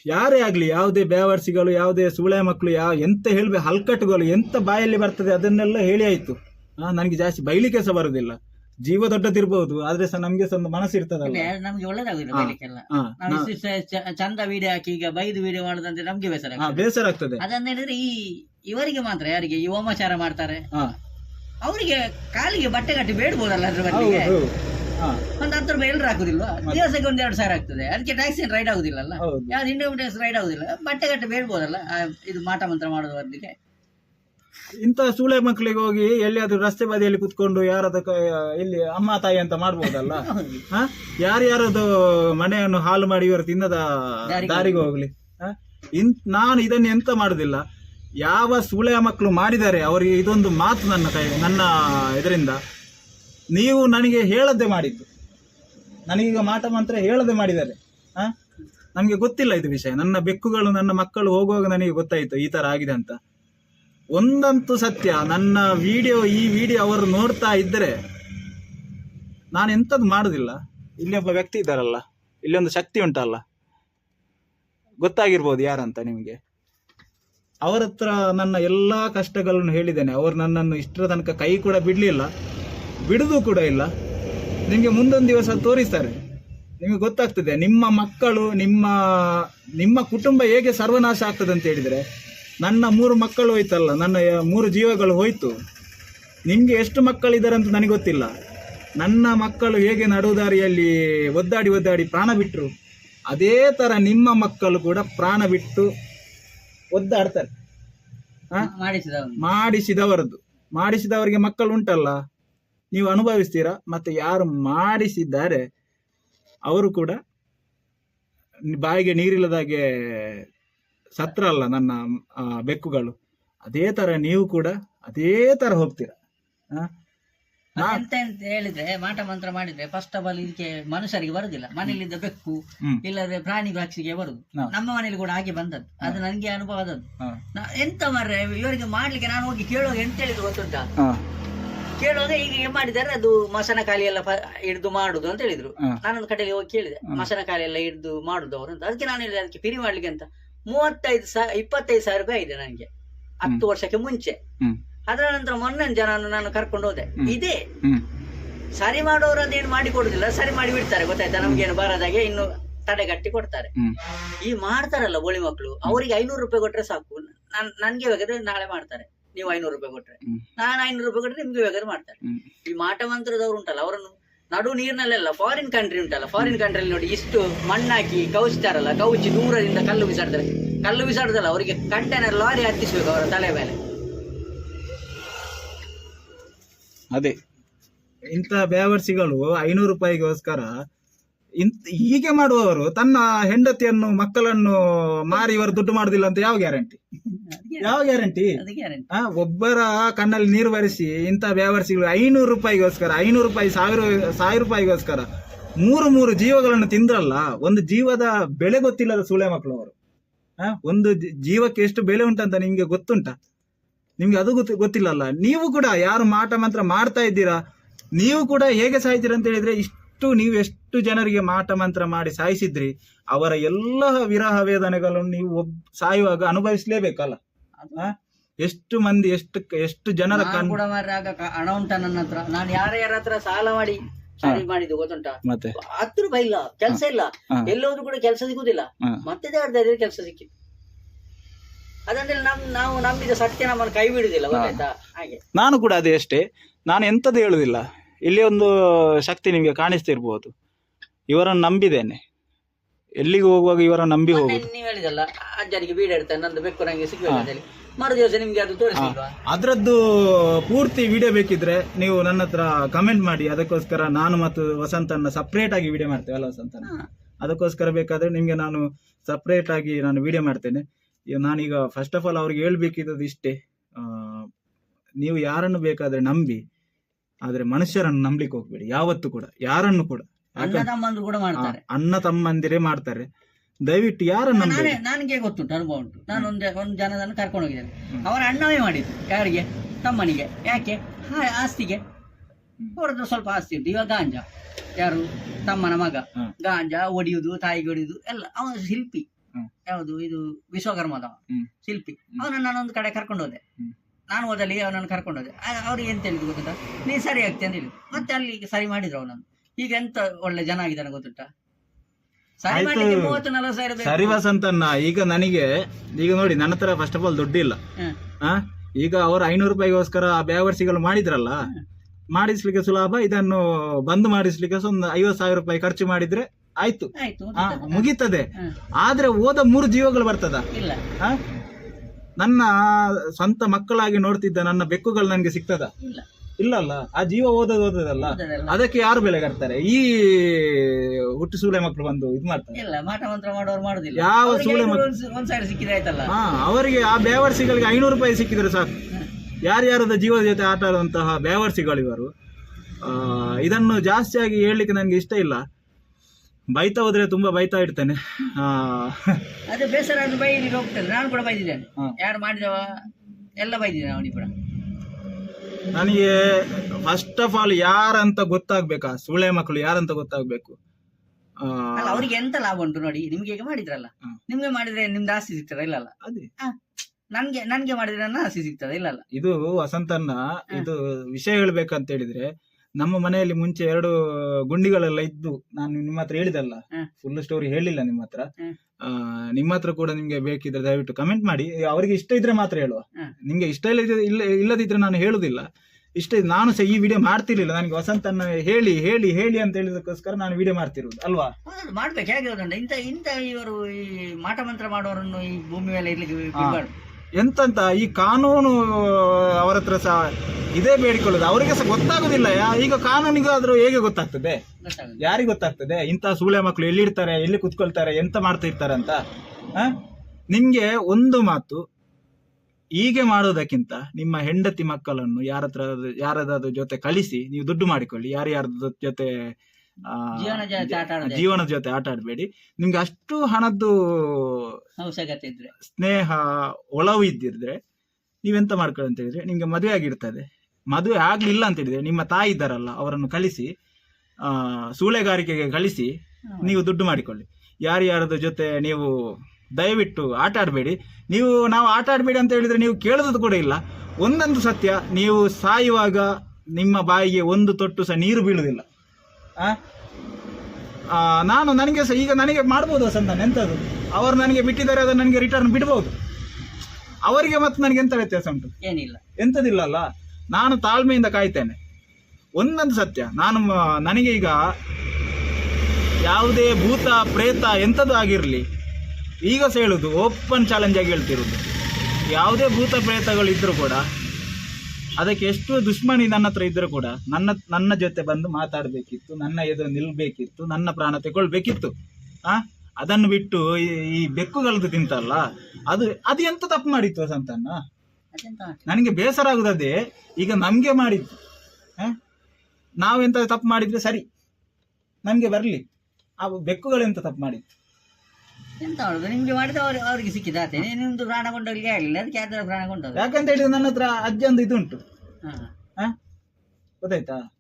ಯಾರೇ ಆಗಲಿ ಯಾವುದೇ ಬೇವರ್ಸಿಗಳು ಯಾವುದೇ ಸುಳೆ ಮಕ್ಕಳು ಯಾವ ಎಂತ ಹೇಳಬೇಕು ಹಲ್ಕಟ್ಟುಗಳು ಎಂತ ಬಾಯಲ್ಲಿ ಬರ್ತದೆ ಅದನ್ನೆಲ್ಲ ಹೇಳಿ ಆಯ್ತು. ನನಗೆ ಜಾಸ್ತಿ ಬೈಲಿಕ್ಕೆ ಸಹ ಬರುದಿಲ್ಲ. ಜೀವ ದೊಡ್ಡದಿರ್ಬಹುದು ಆದ್ರೆ ಸಹ ನಮ್ಗೆ ಸಹ ಒಂದು ಮನಸ್ಸು ಇರ್ತದಲ್ಲ ನಮ್ಗೆ ಒಳ್ಳೇದಾಗುದಿಲ್ಲ ಹಾ. ಬೈಲಿಕ್ಕೆಲ್ಲ. ನಾವು ನಾ- ಇಷ್ಟು ಚ- ಚಂದ ವಿಡಿಯೋ ಹಾಕಿ ಈಗ ಬೈದು ವಿಡಿಯೋ ಮಾಡುದಂದ್ರೆ ನಮ್ಗೆ ಬೇಸರ ಹಾ, ಆಗ್ತದೆ. ಬೇಸರ ಆಗ್ತದೆ. ಅದನ್ನ ಹೇಳಿದ್ರೆ ಈ ಇವರಿಗೆ ಮಾತ್ರ ಯಾರಿಗೆ ಈ ಹೋಮಾಚಾರ ಮಾಡ್ತಾರೆ? ಹಾ ಅವರಿಗೆ ಕಾಲಿಗೆ ಬಟ್ಟೆ ಕಟ್ಟಿ ಬೇಡ್ಬೋದಲ್ಲ ಅದ್ರ ಬದಲಿಗೆ? ಹೌದು. ಹಾ ಒಂದ್ ಹತ್ತು ರೂಪಾಯಿ ಎಲ್ಲರೂ ಹಾಕುದಿಲ್ವಾ? ದಿವಸಕ್ಕೆ ಒಂದ್ ಎರಡು ಸಾವಿರ ಆಗ್ತದೆ. ಅದಕ್ಕೆ ಟ್ಯಾಕ್ಸಿ ರೈಡ್ ಆಗುದಿಲ್ಲ ಅಲ್ಲ ಯಾವ್ದು ಟ್ಯಾಕ್ಸ್ ರೈಡ್ ಆಗುದಿಲ್ಲ. ಬಟ್ಟೆ ಗಟ್ಟೆ ಬೇಡ್ಬೋದಲ್ಲ? ಇದು ಮಾಟ ಮಂತ್ರ ಮಾಡೋದು ಇಂತ ಇಂಥ ಸೂಳೆ ಮಕ್ಕಳಿಗೆ ಹೋಗಿ ಎಲ್ಲಿಯಾದ್ರೂ ರಸ್ತೆ ಬದಿಯಲ್ಲಿ ಕುತ್ಕೊಂಡು ಯಾರದ ಇಲ್ಲಿ ಅಮ್ಮ ತಾಯಿ ಅಂತ ಮಾಡ್ಬೋದಲ್ಲ? ಹ? ಯಾರ್ಯಾರದು ಮನೆಯನ್ನು ಹಾಲು ಮಾಡಿ ಇವರು ತಿನ್ನದ ದಾರಿಗೆ ಹೋಗ್ಲಿ? ಇನ್ ನಾನು ಇದನ್ನ ಎಂತ ಮಾಡುದಿಲ್ಲ. ಯಾವ ಸೂಳೆ ಮಕ್ಕಳು ಮಾಡಿದ್ದಾರೆ ಅವರಿಗೆ ಇದೊಂದು ಮಾತು ನನ್ನ ಕೈ ನನ್ನ ಇದರಿಂದ. ನೀವು ನನಗೆ ಹೇಳದೆ ಮಾಡಿದ್ದು. ನನಗೀಗ ಮಾಟ ಮಂತ್ರ ಹೇಳದೆ ಮಾಡಿದ್ದಾರೆ. ಹಾಂ ನಮಗೆ ಗೊತ್ತಿಲ್ಲ ಇದು ವಿಷಯ. ನನ್ನ ಬೆಕ್ಕುಗಳು, ನನ್ನ ಮಕ್ಕಳು ಹೋಗುವಾಗ ನನಗೆ ಗೊತ್ತಾಯಿತು ಈ ತರ ಆಗಿದೆ ಅಂತ. ಒಂದಂತೂ ಸತ್ಯ. ನನ್ನ ವಿಡಿಯೋ, ಈ ವಿಡಿಯೋ ಅವರು ನೋಡ್ತಾ ಇದ್ದರೆ ನಾನು ಎಂಥದ್ದು ಮಾಡೋದಿಲ್ಲ. ಇಲ್ಲಿ ಒಬ್ಬ ವ್ಯಕ್ತಿ ಇದ್ದಾರಲ್ಲ ಇಲ್ಲಿ ಒಂದು ಶಕ್ತಿ ಉಂಟಲ್ಲ. ಗೊತ್ತಾಗಿರ್ಬೋದು ಯಾರಂತ ನಿಮಗೆ. ಅವರ ಹತ್ರ ನನ್ನ ಎಲ್ಲಾ ಕಷ್ಟಗಳನ್ನು ಹೇಳಿದ್ದೇನೆ. ಅವರು ನನ್ನನ್ನು ಇಷ್ಟರ ತನಕ ಕೈ ಕೂಡ ಬಿಡ್ಲಿಲ್ಲ. ಬಿಡುದು ಕೂಡ ಇಲ್ಲ. ನಿಮಗೆ ಮುಂದೊಂದು ದಿವಸ ತೋರಿಸ್ತಾರೆ. ನಿಮಗೆ ಗೊತ್ತಾಗ್ತದೆ ನಿಮ್ಮ ಮಕ್ಕಳು ನಿಮ್ಮ ನಿಮ್ಮ ಕುಟುಂಬ ಹೇಗೆ ಸರ್ವನಾಶ ಆಗ್ತದೆ ಅಂತ ಹೇಳಿದರೆ ನನ್ನ ಮೂರು ಮಕ್ಕಳು ಹೋಯ್ತಲ್ಲ ನನ್ನ ಮೂರು ಜೀವಗಳು ಹೋಯ್ತು. ನಿಮಗೆ ಎಷ್ಟು ಮಕ್ಕಳಿದ್ದಾರೆ ಅಂತ ನನಗೆ ಗೊತ್ತಿಲ್ಲ. ನನ್ನ ಮಕ್ಕಳು ಹೇಗೆ ನಡುವುದಾರಿಯಲ್ಲಿ ಒದ್ದಾಡಿ ಒದ್ದಾಡಿ ಪ್ರಾಣ ಬಿಟ್ಟರು ಅದೇ ಥರ ನಿಮ್ಮ ಮಕ್ಕಳು ಕೂಡ ಪ್ರಾಣ ಬಿಟ್ಟು ಒದ್ದಾಡ್ತಾರೆ. ಮಾಡಿಸಿದವರದ್ದು ಮಾಡಿಸಿದವರಿಗೆ ಮಕ್ಕಳು ಉಂಟಲ್ಲ. ನೀವು ಅನುಭವಿಸ್ತೀರಾ? ಮತ್ತೆ ಯಾರು ಮಾಡಿಸಿದ್ದಾರೆ? ಅವರು ಕೂಡ ಬಾಯಿಗೆ ನೀರಿಲ್ಲದಾಗೆ ಸತ್ರಲ್ಲ ನನ್ನ ಬೆಕ್ಕುಗಳು. ಅದೇ ತರ ನೀವು ಕೂಡ ಅದೇ ತರ ಹೋಗ್ತೀರಾ? ಎಂತ ಅಂತ ಹೇಳಿದ್ರೆ ಮಾಟ ಮಂತ್ರ ಮಾಡಿದ್ರೆ ಫಸ್ಟ್ ಆಫ್ ಆಲ್ ಇದಕ್ಕೆ ಮನುಷ್ಯರಿಗೆ ಬರುದಿಲ್ಲ. ಮನೆಯಲ್ಲಿದ್ದ ಬೆಕ್ಕು. ಇಲ್ಲದ್ರೆ ಪ್ರಾಣಿ ಪಕ್ಷಿಗೆ ಬರುದು. ನಮ್ಮ ಮನೇಲಿ ಕೂಡ ಹಾಗೆ ಬಂದದ್ದು. ಅದು ನನಗೆ ಅನುಭವ ಆದದ್ದು. ಎಂತ ಮಾರ್ರೆ ಇವರಿಗೆ ಮಾಡ್ಲಿಕ್ಕೆ ನಾನು ಹೋಗಿ ಕೇಳುವಾಗ ಎಂತ ಹೇಳಿದ್ರು ಗೊತ್ತುಂಟಾ. ಕೇಳುವಾಗ ಈಗ ಏನ್ ಮಾಡಿದ್ದಾರೆ ಅದು ಮಸನ ಖಾಲಿ ಎಲ್ಲ ಹಿಡಿದು ಮಾಡುದು ಅಂತ ಹೇಳಿದ್ರು. ನಾನೊಂದು ಕಡೆಗೆ ಹೋಗಿ ಕೇಳಿದೆ ಮಸನ ಖಾಲಿ ಎಲ್ಲ ಹಿಡಿದು ಮಾಡುದು ಅವರು ಅಂತ. ಅದಕ್ಕೆ ನಾನು ಹೇಳಿದೆ ಅದಕ್ಕೆ ಪಿರಿ ಮಾಡ್ಲಿಕ್ಕೆ ಅಂತ. ಮೂವತ್ತೈದು ಸಾವಿರ ಇಪ್ಪತ್ತೈದು ಸಾವಿರ ರೂಪಾಯಿ ಇದೆ ನನಗೆ. ಹತ್ತು ವರ್ಷಕ್ಕೆ ಮುಂಚೆ. ಅದರ ನಂತರ ಮೊನ್ನೆ ಜನ ನಾನು ಕರ್ಕೊಂಡು ಹೋದೆ. ಇದೇ. ಸರಿ ಮಾಡೋರು ಅದೇನು ಮಾಡಿ ಕೊಡುದಿಲ್ಲ ಸರಿ ಮಾಡಿ ಬಿಡ್ತಾರೆ ಗೊತ್ತಾಯ್ತಾ? ನಮ್ಗೇನು ಬಾರದಾಗೆ ಇನ್ನು ತಡೆಗಟ್ಟಿ ಕೊಡ್ತಾರೆ. ಈ ಮಾಡ್ತಾರಲ್ಲ ಬೋಳಿ ಮಕ್ಕಳು ಅವರಿಗೆ ಐನೂರು ರೂಪಾಯಿ ಕೊಟ್ರೆ ಸಾಕು. ನಾನ್ ನನ್ಗೆ ಬೇಕಾದ್ರೆ ನಾಳೆ ಮಾಡ್ತಾರೆ. ನೀವು ಐನೂರು ರೂಪಾಯಿ ಕೊಟ್ರೆ. ನಾನು ಐನೂರು ರೂಪಾಯಿ ಕೊಟ್ಟರೆ ನಿಮ್ಗೆ ಬೇಕಾದ್ರೆ ಮಾಡ್ತಾರೆ. ಈ ಮಾಟ ಮಂತ್ರದವರು ಉಂಟಲ್ಲ ಅವರನ್ನು ನಡು ನೀರಿನಲ್ಲೆಲ್ಲ ಫಾರಿನ್ ಕಂಟ್ರಿ ಉಂಟಲ್ಲ ಫಾರಿನ್ ಕಂಟ್ರಿಯಲ್ಲಿ ನೋಡಿ ಇಷ್ಟು ಮಣ್ಣಾಕಿ ಕೌಚ್ತಾರಲ್ಲ ಕೌಚಿ ದೂರದಿಂದ ಕಲ್ಲು ಬಿಸಾಡ್ತಾರೆ ಕಲ್ಲು ಬಿಸಾಡುದಲ್ಲ ಅವರಿಗೆ ಕಂಟೈನರ್ ಲಾರಿ ಹತ್ತಿಸ್ಬೇಕು ಅವರ ತಲೆ ಮೇಲೆ. ಅದೇ. ಇಂಥ ಬೇವರ್ಸಿಗಳು ಐನೂರು ರೂಪಾಯಿಗೋಸ್ಕರ ಇಂತ ಹೀಗೆ ಮಾಡುವವರು ತನ್ನ ಹೆಂಡತಿಯನ್ನು ಮಕ್ಕಳನ್ನು ಮಾರಿ ಇವರು ದುಡ್ಡು ಮಾಡುದಿಲ್ಲ ಅಂತ ಯಾವ ಗ್ಯಾರಂಟಿ? ಯಾವ ಗ್ಯಾರಂಟಿ? ಆ ಒಬ್ಬರ ಕಣ್ಣಲ್ಲಿ ನೀರು ಬರಿಸಿ ಇಂಥ ವ್ಯವಹಾರಸಿಗಳು ಐನೂರು ರೂಪಾಯಿಗೋಸ್ಕರ ಐನೂರು ರೂಪಾಯಿ ಸಾವಿರ ಸಾವಿರ ರೂಪಾಯಿಗೋಸ್ಕರ ಮೂರು ಮೂರು ಜೀವಗಳನ್ನು ತಿಂದ್ರಲ್ಲ ಒಂದು ಜೀವದ ಬೆಲೆ ಗೊತ್ತಿಲ್ಲದ ಸುಳೆ ಮಕ್ಕಳು ಅವರು ಆ ಒಂದು ಜಿ- ಜೀವಕ್ಕೆ ಎಷ್ಟು ಬೆಲೆ ಉಂಟಂತ ನಿಮ್ಗೆ ಗೊತ್ತುಂಟ? ನಿಮ್ಗೆ ಅದು ಗೊತ್ತು ಗೊತ್ತಿಲ್ಲಲ್ಲ. ನೀವು ಕೂಡ ಯಾರು ಮಾಟ ಮಾತ್ರ ಮಾಡ್ತಾ ಇದ್ದೀರಾ ನೀವು ಕೂಡ ಹೇಗೆ ಸಾಯ್ತೀರಾ ಅಂತ ಹೇಳಿದ್ರೆ ಇಷ್ಟು ನೀವು ಎಷ್ಟು ಜನರಿಗೆ ಮಾಟ ಮಂತ್ರ ಮಾಡಿ ಸಾಯಿಸಿದ್ರಿ ಅವರ ಎಲ್ಲ ವಿರಹ ವೇದನೆಗಳನ್ನು ನೀವು ಒಬ್ ಸಾಯುವಾಗ ಅನುಭವಿಸಲೇಬೇಕಲ್ಲ? ಎಷ್ಟು ಮಂದಿ ಎಷ್ಟು ಎಷ್ಟು ಜನರ ಕಣ್ ಕೂಡ ಕ- ಹಣ ಉಂಟ ನನ್ನ ಹತ್ರ. ನಾನು ಯಾರ ಯಾರ ಹತ್ರ ಸಾಲ ಮಾಡಿ ಸರಿ ಮಾಡಿದ್ದು ಗೊತ್ತುಂಟ? ಮತ್ತೆ? ಹತ್ರ ಇಲ್ಲ ಕೆಲಸ ಇಲ್ಲ. ಹಾ. ಎಲ್ಲೋದ್ರು ಕೂಡ ಕೆಲಸ ಸಿಗುದಿಲ್ಲ. ಹಾ. ಮತ್ತೆ ಅರ್ಧ ಇದ್ರೆ ಕೆಲಸ ಸಿಕ್ಕಿತ್ತು ಅದಂದ್ರೆ ನಮ್ ನಾವು ನಂಬಿದ ಸತ್ಯ ನಮ್ಮನ್ನು ಕೈ ಬಿಡುದಿಲ್ಲ ಗೊತ್ತಾಯ್ತಾ? ಹಾಗೆ. ನಾನು ಕೂಡ ಅದೇ ಅಷ್ಟೇ. ನಾನು ಎಂಥದ್ದು ಹೇಳುದಿಲ್ಲ ಇಲ್ಲಿ ಒಂದು ಶಕ್ತಿ ನಿಮಗೆ ಕಾಣಿಸ್ತಿರ್ಬೋದು ಇವರನ್ನು ನಂಬಿದ್ದೇನೆ. ಎಲ್ಲಿಗೆ ಹೋಗುವಾಗ ಇವರನ್ನು ನಂಬಿ ಹೋಗುದು ನೀವ್ ಹೇಳಿದಲ್ಲ ಅಜ್ಜನಿಗೆ ಬೀಡ ಇಡ್ತಾನೆ ನಂದು ಬೆಕ್ಕು ನಂಗೆ ಸಿಗ್ಬೇಕು ಅಂತ ಹೇಳಿ ಮರು ದಿವಸ ನಿಮ್ಗೆ ಅದು ತೋರಿಸಿಲ್ವಾ ಅದರದ್ದು ಪೂರ್ತಿ ವಿಡಿಯೋ ಬೇಕಿದ್ರೆ ನೀವು ನನ್ನ ಹತ್ರ ಕಮೆಂಟ್ ಮಾಡಿ. ಅದಕ್ಕೋಸ್ಕರ ನಾನು ಮತ್ತು ವಸಂತನ ಸಪ್ರೇಟ್ ಆಗಿ ವಿಡಿಯೋ ಮಾಡ್ತೇವೆ ಅಲ್ಲ ವಸಂತನ ಅದಕ್ಕೋಸ್ಕರ ಬೇಕಾದ್ರೆ ನಿಮಗೆ ನಾನು ಸಪ್ರೇಟ್ ಆಗಿ ನಾನು ವಿಡಿಯೋ ಮಾಡ್ತೇನೆ. ಈಗ ನಾನೀಗ ಫಸ್ಟ್ ಆಫ್ ಆಲ್ ಅವ್ರಿಗೆ ಹೇಳ್ಬೇಕಿದ್ದದ್ದು ಇಷ್ಟೇ. ಆ, ನೀವು ಯಾರನ್ನು ಬೇಕಾದ್ರೆ ನಂಬಿ ಆದ್ರೆ ಮನುಷ್ಯರನ್ನು ನಂಬಲಿಕ್ಕೆ ಹೋಗ್ಬೇಡಿ. ಯಾವತ್ತೂ ಕೂಡ ಯಾರನ್ನು ಕೂಡ. ಅಣ್ಣ ಯಾಕಂದ್ರೆ ತಮ್ಮಂದ್ರು ಕೂಡ ಮಾಡ್ತಾರೆ. ಆ, ಅಣ್ಣ ತಮ್ಮಂದಿರೇ ಮಾಡ್ತಾರೆ. ದಯವಿಟ್ಟು ಯಾರನ್ನು ನಾನೇ ನನಗೆ ಗೊತ್ತುಂಟು ಅನುಭವ ಉಂಟು. ನಾನು ಒಂದು ಒಂದು ಜನದನ್ನು ಕರ್ಕೊಂಡು ಹೋಗಿದ್ದೇನೆ. ಅವರ ಅಣ್ಣವೇ ಮಾಡಿದ್ದು ಯಾರಿಗೆ? ತಮ್ಮನಿಗೆ. ಯಾಕೆ? ಹಾ ಆಸ್ತಿಗೆ. ಅವರದ್ದು ಸ್ವಲ್ಪ ಆಸ್ತಿ ಉಂಟು. ಇವಾಗ ಗಾಂಜಾ. ಯಾರು? ತಮ್ಮನ ಮಗ. ಹ್ಮ್. ಗಾಂಜಾ ಒಡಿಯುವುದು ತಾಯಿಗೆ ಹೊಡಿಯುವುದು ಎಲ್ಲ. ಅವನ ಶಿಲ್ಪಿ. ಹ್ಮ್. ಯಾವುದು? ಇದು ವಿಶ್ವಕರ್ಮದ. ಶಿಲ್ಪಿ. ಅವನನ್ನು ನಾನೊಂದು ಕಡೆ ಕರ್ಕೊಂಡು ಹೋದೆ. ಹ್ಮ್. ನಾನು ಹೋದಲ್ಲಿ ಅವನನ್ನು ಕರ್ಕೊಂಡು ಹೋದೆ. ಆ- ಅವ್ರಿಗೆ ಎಂತ ಹೇಳಿದ್ರು ಗೊತ್ತುಂಟಾ? ನೀ ಸರಿ ಆಗ್ತಿ ಅಂತ ಹೇಳಿ ಮತ್ತೆ ಅಲ್ಲಿ ಸರಿ ಮಾಡಿದ್ರು ಅವನನ್ನು. ಈಗ ಎಂತ ಒಳ್ಳೆ ಜನ ಆಗಿದ್ದಾನೆ ಗೊತ್ತುಂಟಾ? ಸರಿ. ಮಾಡ್ಲಿಕ್ಕೆ ಮೂವತ್ತು ನಲವತ್ತು ಸಾವಿರ ಬೇಕು. ಸರಿ ವಸಂತಣ್ಣ ಈಗ ನನಗೆ ಈಗ ನೋಡಿ ನನ್ನ ಹತ್ರ ಫಸ್ಟ್ ಆಫ್ ಆಲ್ ದುಡ್ಡು ಇಲ್ಲ ಆ ಈಗ ಅವರು ಐನೂರು ರೂಪಾಯಿಗೋಸ್ಕರ ಆ ಬ್ಯಾವರ್ಸಿಗಳು ಮಾಡಿದ್ರಲ್ಲ ಮಾಡಿಸ್ಲಿಕ್ಕೆ ಸುಲಭ ಇದನ್ನು ಬಂದ್ ಮಾಡಿಸ್ಲಿಕ್ಕೆ ಸುಮ್ ಒಂದು ಐವತ್ತು ಸಾವಿರ ರೂಪಾಯಿ ಖರ್ಚು ಮಾಡಿದ್ರೆ ಆಯ್ತು. ಆಯ್ತು ಆ, ಮುಗೀತದೆ. ಮುಗೀತದೆ. ಆದ್ರೆ ಹೋದ ಮೂರು ಜೀವಗಳು ಬರ್ತದ? ಇಲ್ಲ. ಆ? ನನ್ನ ಸ್ವಂತ ಮಕ್ಕಳಾಗಿ ನೋಡ್ತಿದ್ದ ನನ್ನ ಬೆಕ್ಕುಗಳು ನನಗೆ ಸಿಗ್ತದ? ಇಲ್ಲ. ಇಲ್ಲಲ್ಲ ಆ ಜೀವ ಓದೋದು ಓದೋದಲ್ಲ. ಅದಕ್ಕೆ ಯಾರು ಬೆಲೆ ಕಟ್ತಾರೆ? ಈ ಹುಟ್ಟು ಸೂಳೆ ಮಕ್ಕಳು ಬಂದು ಇದು ಮಾಡ್ತಾರೆ. ಯಾವ ಸೂಳೆ ಮಕ್ಕಳು ಹಾ ಅವರಿಗೆ ಆ ಬೇವರ್ಸಿಗಳಿಗೆ ಐನೂರು ರೂಪಾಯಿ ಸಿಕ್ಕಿದ್ರೆ ಸಾಕು. ಯಾರ್ಯಾರದ ಜೀವದ ಜೊತೆ ಆಟ ಆಡುವಂತಹ ಬೇವರ್ಸಿಗಳು ಇವರು ಆ, ಇದನ್ನು ಜಾಸ್ತಿಯಾಗಿ ಹೇಳಲಿಕ್ಕೆ ನನಗೆ ಇಷ್ಟ ಇಲ್ಲ. ಬೈತಾ ಹೋದ್ರೆ ತುಂಬಾ ಬೈತಾ ಇಡ್ತೇನೆ ಆ, ಅದು ಬೇಸರ ಅದು ಬೈಲಿಕ್ಕೆ ಹೋಗ್ತದೆ ನಾನು ಕೂಡ ಬೈದಿದ್ದೇನೆ. ಹಾ. ಯಾರು ಮಾಡಿದವ? ಎಲ್ಲ ಬೈದಿದ್ದೇನೆ ಅವನಿಗೆ ಕೂಡ. ನನಗೆ ಫಸ್ಟ್ ಆಫ್ ಆಲ್ ಯಾರಂತ ಗೊತ್ತಾಗ್ಬೇಕಾ? ಸುಳೆ ಮಕ್ಕಳು ಯಾರಂತ ಗೊತ್ತಾಗ್ಬೇಕು? ಆ, ಅಲ್ಲ ಅವರಿಗೆ ಎಂತ ಲಾಭ ಉಂಟು ನೋಡಿ ನಿಮ್ಗೆ ಈಗ ಮಾಡಿದ್ರಲ್ಲ. ನಿಮ್ಗೆ ಮಾಡಿದ್ರೆ ನಿಮ್ದು ಆಸ್ತಿ ಸಿಗ್ತದ ಇಲ್ಲಲ್ಲ? ಅದೇ. ನನ್ಗೆ ನನ್ಗೆ ಮಾಡಿದ್ರೆ ನನ್ನ ಆಸ್ತಿ ಸಿಗ್ತದ ಇಲ್ಲಲ್ಲ? ಇದು ವಸಂತನ್ನ ಇದು ವಿಷಯ ಹೇಳ್ಬೇಕಂತ ಹೇಳಿದ್ರೆ ನಮ್ಮ ಮನೆಯಲ್ಲಿ ಮುಂಚೆ ಎರಡು ಗುಂಡಿಗಳೆಲ್ಲ ಇದ್ದು ನಾನು ನಿಮ್ಮ ಹತ್ರ ಹೇಳಿದಲ್ಲ. ಫುಲ್ ಸ್ಟೋರಿ ಹೇಳಿಲ್ಲ ನಿಮ್ಮ ಹತ್ರ. ಆ, ನಿಮ್ಮ ಹತ್ರ ಕೂಡ ನಿಮ್ಗೆ ಬೇಕಿದ್ರೆ ದಯವಿಟ್ಟು ಕಮೆಂಟ್ ಮಾಡಿ. ಅವರಿಗೆ ಇಷ್ಟ ಇದ್ರೆ ಮಾತ್ರ ಹೇಳುವ. ನಿಮ್ಗೆ ಇಷ್ಟ ಇಲ್ಲ ಇಲ್ಲ ಇಲ್ಲದಿದ್ರೆ ನಾನು ಹೇಳುದಿಲ್ಲ ಇಷ್ಟ ಇದ್- ನಾನು ಸಹ ಈ ವಿಡಿಯೋ ಮಾಡ್ತಿರ್ಲಿಲ್ಲ. ನನಗೆ ವಸಂತನ್ನ ಹೇಳಿ ಹೇಳಿ ಹೇಳಿ ಅಂತ ಹೇಳಿದಕ್ಕೋಸ್ಕರ ನಾನು ವಿಡಿಯೋ ಮಾಡ್ತಿರೋದು ಅಲ್ವಾ? ಹೌದು, ಮಾಡ್ಬೇಕು. ಹೇಗೆ ಇಂತ ಇಂಥ ಇಂಥ ಇವರು ಈ ಮಾಟ ಮಂತ್ರ ಮಾಡೋರನ್ನು ಈ ಭೂಮಿ ಮೇಲೆ ಇರ್ಲಿಕ್ಕೆ ಬಿಡ್ಬಾರ್ದು. ಎಂತಂತ ಈ ಕಾನೂನು ಅವರ ಹತ್ರ ಸಹ ಇದೇ ಬೇಡಿಕೊಳ್ಳೋದು. ಅವರಿಗೆ ಸಹ ಗೊತ್ತಾಗುದಿಲ್ಲ ಯಾ- ಈಗ ಕಾನೂನಿಗಾದರೂ ಹೇಗೆ ಗೊತ್ತಾಗ್ತದೆ? ಯಾರಿಗೆ ಗೊತ್ತಾಗ್ತದೆ? ಇಂಥ ಸೂಳೆ ಮಕ್ಕಳು ಎಲ್ಲಿರ್ತಾರೆ ಎಲ್ಲಿ ಕುತ್ಕೊಳ್ತಾರೆ ಎಂತ ಮಾಡ್ತಾ ಇರ್ತಾರೆ ಅಂತ? ನಿಮ್ಗೆ ಒಂದು ಮಾತು ಹೀಗೆ ಮಾಡೋದಕ್ಕಿಂತ ನಿಮ್ಮ ಹೆಂಡತಿ ಮಕ್ಕಳನ್ನು ಯಾರತ್ರ ಯಾರದಾದ್ರ ಜೊತೆ ಕಳಿಸಿ ನೀವು ದುಡ್ಡು ಮಾಡಿಕೊಳ್ಳಿ. ಯಾರ್ಯಾರ ಜೊತೆ ಜೀವನ ಜೊತೆ ಆಟ ಜೀವನ ಜೀವನದ ಜೊತೆ ಆಟ ಆಡಬೇಡಿ. ನಿಮ್ಗೆ ಅಷ್ಟು ಹಣದ್ದು ಅವಶ್ಯಕತೆ ಇದ್ರೆ. ಸ್ನೇಹ ಒಳವು ಇದ್ದಿದ್ರೆ ನೀವೆಂತ ಮಾಡ್ಕೊಳ್ಳಿ ಅಂತ ಹೇಳಿದ್ರೆ ನಿಮ್ಗೆ ಮದುವೆ ಆಗಿರ್ತದೆ. ಮದುವೆ ಆಗ್ಲಿಲ್ಲ ಅಂತ ಹೇಳಿದ್ರೆ ನಿಮ್ಮ ತಾಯಿ ಇದ್ದಾರಲ್ಲ ಅವರನ್ನು ಕಳಿಸಿ ಆ ಸೂಳೆಗಾರಿಕೆಗೆ ಕಳಿಸಿ ನೀವು ದುಡ್ಡು ಮಾಡಿಕೊಳ್ಳಿ. ಯಾರ್ಯಾರದ ಜೊತೆ ನೀವು ದಯವಿಟ್ಟು ಆಟ ಆಡಬೇಡಿ. ನೀವು ನಾವು ಆಟ ಆಡಬೇಡಿ ಅಂತ ಹೇಳಿದ್ರೆ ನೀವು ಕೇಳೋದು ಕೂಡ ಇಲ್ಲ. ಒಂದೊಂದು ಸತ್ಯ ನೀವು ಸಾಯುವಾಗ ನಿಮ್ಮ ಬಾಯಿಗೆ ಒಂದು ತೊಟ್ಟು ಸಹ ನೀರು ಬೀಳುವುದಿಲ್ಲ. ನಾನು ನನಗೆ ಸಹ ಈಗ ನನಗೆ ಮಾಡ್ಬೋದು ಸಂತಾನ ಎಂಥದ್ದು ಅವರು ನನಗೆ ಬಿಟ್ಟಿದ್ದಾರೆ ಅದನ್ನು ನನಗೆ ರಿಟರ್ನ್ ಬಿಡ್ಬೋದು. ಅವರಿಗೆ ಮತ್ತು ನನಗೆ ಎಂಥ ವ್ಯತ್ಯಾಸ ಉಂಟು? ಏನಿಲ್ಲ. ಎಂಥದಿಲ್ಲಲ್ಲ ನಾನು ತಾಳ್ಮೆಯಿಂದ ಕಾಯ್ತೇನೆ. ಒಂದೊಂದು ಸತ್ಯ ನಾನು ನನಗೆ ಈಗ ಯಾವುದೇ ಭೂತ ಪ್ರೇತ ಎಂಥದ್ದು ಆಗಿರಲಿ ಈಗ ಸಹ ಹೇಳುದು ಓಪನ್ ಚಾಲೆಂಜ್ ಆಗಿ ಹೇಳ್ತಿರೋದು. ಯಾವುದೇ ಭೂತ ಪ್ರೇತಗಳು ಇದ್ರೂ ಕೂಡ ಅದಕ್ಕೆ ಎಷ್ಟು ದುಶ್ಮನಿ ನನ್ನ ಹತ್ರ ಇದ್ರೂ ಕೂಡ ನನ್ನ ನನ್ನ ಜೊತೆ ಬಂದು ಮಾತಾಡಬೇಕಿತ್ತು ನನ್ನ ಎದುರು ನಿಲ್ಬೇಕಿತ್ತು ನನ್ನ ಪ್ರಾಣ ತಗೊಳ್ಬೇಕಿತ್ತು. ಆ? ಅದನ್ನು ಬಿಟ್ಟು ಈ ಬೆಕ್ಕುಗಳದ್ದು ತಿಂತಲ್ಲ ಅದು ಅದು ಎಂತ ತಪ್ಪು ಮಾಡಿತ್ತು ಸಂತಣ್ಣ? ಅದೆಂತ ನನಗೆ ಬೇಸರ ಆಗುದದೇ ಈಗ ನಮ್ಗೆ ಮಾಡಿದ್ದು? ನಾವೆಂತ ತಪ್ಪು ಮಾಡಿದ್ರೆ ಸರಿ ನಮ್ಗೆ ಬರ್ಲಿ. ಆ ಬೆಕ್ಕುಗಳೆಂತ ತಪ್ಪು ಮಾಡಿತ್ತು ಎಂತ ಮಾಡುದು? ನಿಮ್ಗೆ ಮಾಡಿದ ಅವ್ರು ಅವ್ರಿಗೆ ಸಿಕ್ಕಿದ ಆತೆ ನಿಮ್ದು ಪ್ರಾಣ ಕೊಂಡೋಗ್ಲಿಕ್ಕೆ ಆಗಲಿಲ್ಲ. ಅದಕ್ಕೆ ಯಾವ್ದಾರ ಪ್ರಾಣ ಕೊಂಡೋಗ ಯಾಕಂತ ಹೇಳಿದ್ರೆ ನನ್ನ ಹತ್ರ ಅಜ್ಜಂದು ಇದುಂಟು. ಹಾ? ಗೊತ್ತಾಯ್ತಾ?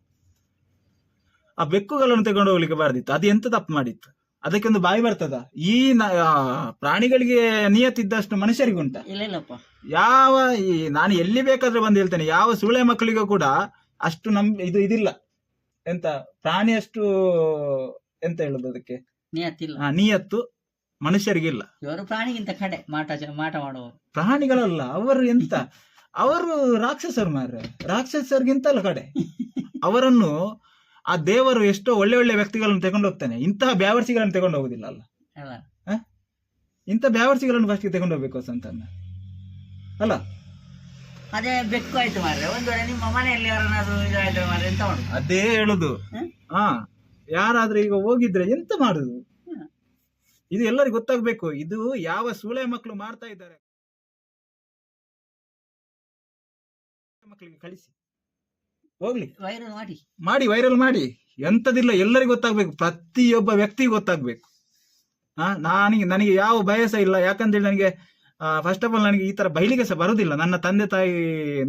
ಆ ಬೆಕ್ಕುಗಳನ್ನು ತಗೊಂಡು ಹೋಗ್ಲಿಕ್ಕೆ ಬಾರ್ದಿತ್ತು. ಅದು ಎಂತ ತಪ್ಪು ಮಾಡಿತ್ತು? ಅದಕ್ಕೆ ಒಂದು ಬಾಯಿ ಬರ್ತದ? ಈ ನ- ಆ, ಪ್ರಾಣಿಗಳಿಗೆ ನಿಯತ್ತಿದ್ದಷ್ಟು ಮನುಷ್ಯರಿಗುಂಟ? ಇಲ್ಲ ಇಲ್ಲಪ್ಪ. ಯಾವ ಈ ನಾನು ಎಲ್ಲಿ ಬೇಕಾದ್ರೆ ಬಂದು ಹೇಳ್ತೇನೆ. ಯಾವ ಸುಳೆ ಮಕ್ಕಳಿಗೂ ಕೂಡ ಅಷ್ಟು ನಮ್ ಇದು ಇದಿಲ್ಲ. ಎಂತ? ಪ್ರಾಣಿ ಅಷ್ಟು ಎಂತ ಹೇಳುದು ಅದಕ್ಕೆ? ನಿಯತ್ತಿಲ್ಲ. ಆ, ನಿಯತ್ತು. ಮನುಷ್ಯರಿಗಿಲ್ಲ ಇವರು ಪ್ರಾಣಿಗಿಂತ ಕಡೆ ಮಾಟ ಮಾಟ ಮಾಡುವವರು. ಪ್ರಾಣಿಗಳಲ್ಲ ಅವರು ಎಂತ? ಅವರು ರಾಕ್ಷಸರು ಮಾರ್ರೆ. ರಾಕ್ಷಸರಿಗಿಂತಲ್ಲ ಕಡೆ. ಅವರನ್ನು ಆ ದೇವರು ಎಷ್ಟೋ ಒಳ್ಳೆ ಒಳ್ಳೆ ವ್ಯಕ್ತಿಗಳನ್ನು ತಗೊಂಡು ಹೋಗ್ತಾನೆ. ಇಂತಹ ಬ್ಯಾವರ್ಸಿಗಳನ್ನು ತಗೊಂಡು ಹೋಗುದಿಲ್ಲ ಅಲ್ಲ? ಇಂಥ ಬ್ಯಾವರ್ಸಿಗಳನ್ನು ಫಸ್ಟ್ಗೆ ತಗೊಂಡು ಹೋಗ್ಬೇಕು ಸಂತನ್ನ ಅಲ್ಲ? ಅದೇ ಬೆಕ್ಕು ಆಯ್ತು ಮಾರ್ರೆ. ಒಂದು ವೇಳೆ ನಿಮ್ಮ ಮನೆಯಲ್ಲಿ ಯಾರನ್ನಾದ್ರೂ ಇದಾಯ್ತು ಮಾರ್ರೆ ಎಂತ ಮಾಡುದು? ಅದೇ ಹೇಳುದು? ಹಾ. ಯಾರಾದ್ರೂ ಈಗ ಹೋಗಿದ್ರೆ ಎಂತ ಮಾಡುದು. ಇದು ಎಲ್ಲರಿಗೂ ಗೊತ್ತಾಗ್ಬೇಕು. ಇದು ಯಾವ ಸೂಳೆ ಮಕ್ಕಳು ಮಾಡ್ತಾ ಇದ್ದಾರೆ. ಮಕ್ಕಳಿಗೆ ಕಳಿಸಿ. ಹೋಗ್ಲಿ. ವೈರಲ್ ಮಾಡಿ. ಮಾಡಿ ವೈರಲ್ ಮಾಡಿ. ಎಂತದಿಲ್ಲ ಎಲ್ಲರಿಗೂ ಗೊತ್ತಾಗ್ಬೇಕು. ಪ್ರತಿಯೊಬ್ಬ ವ್ಯಕ್ತಿಗೂ ಗೊತ್ತಾಗ್ಬೇಕು. ಹಾ ನನಗೆ ನನಗೆ ಯಾವ ಬಯಸ ಇಲ್ಲ. ಯಾಕಂತೇಳಿ ನನಗೆ ಫಸ್ಟ್ ಆಫ್ ಆಲ್ ನನಗೆ ಈ ತರ ಬೈಲಿಗೆ ಸಹ ಬರುದಿಲ್ಲ. ನನ್ನ ತಂದೆ ತಾಯಿ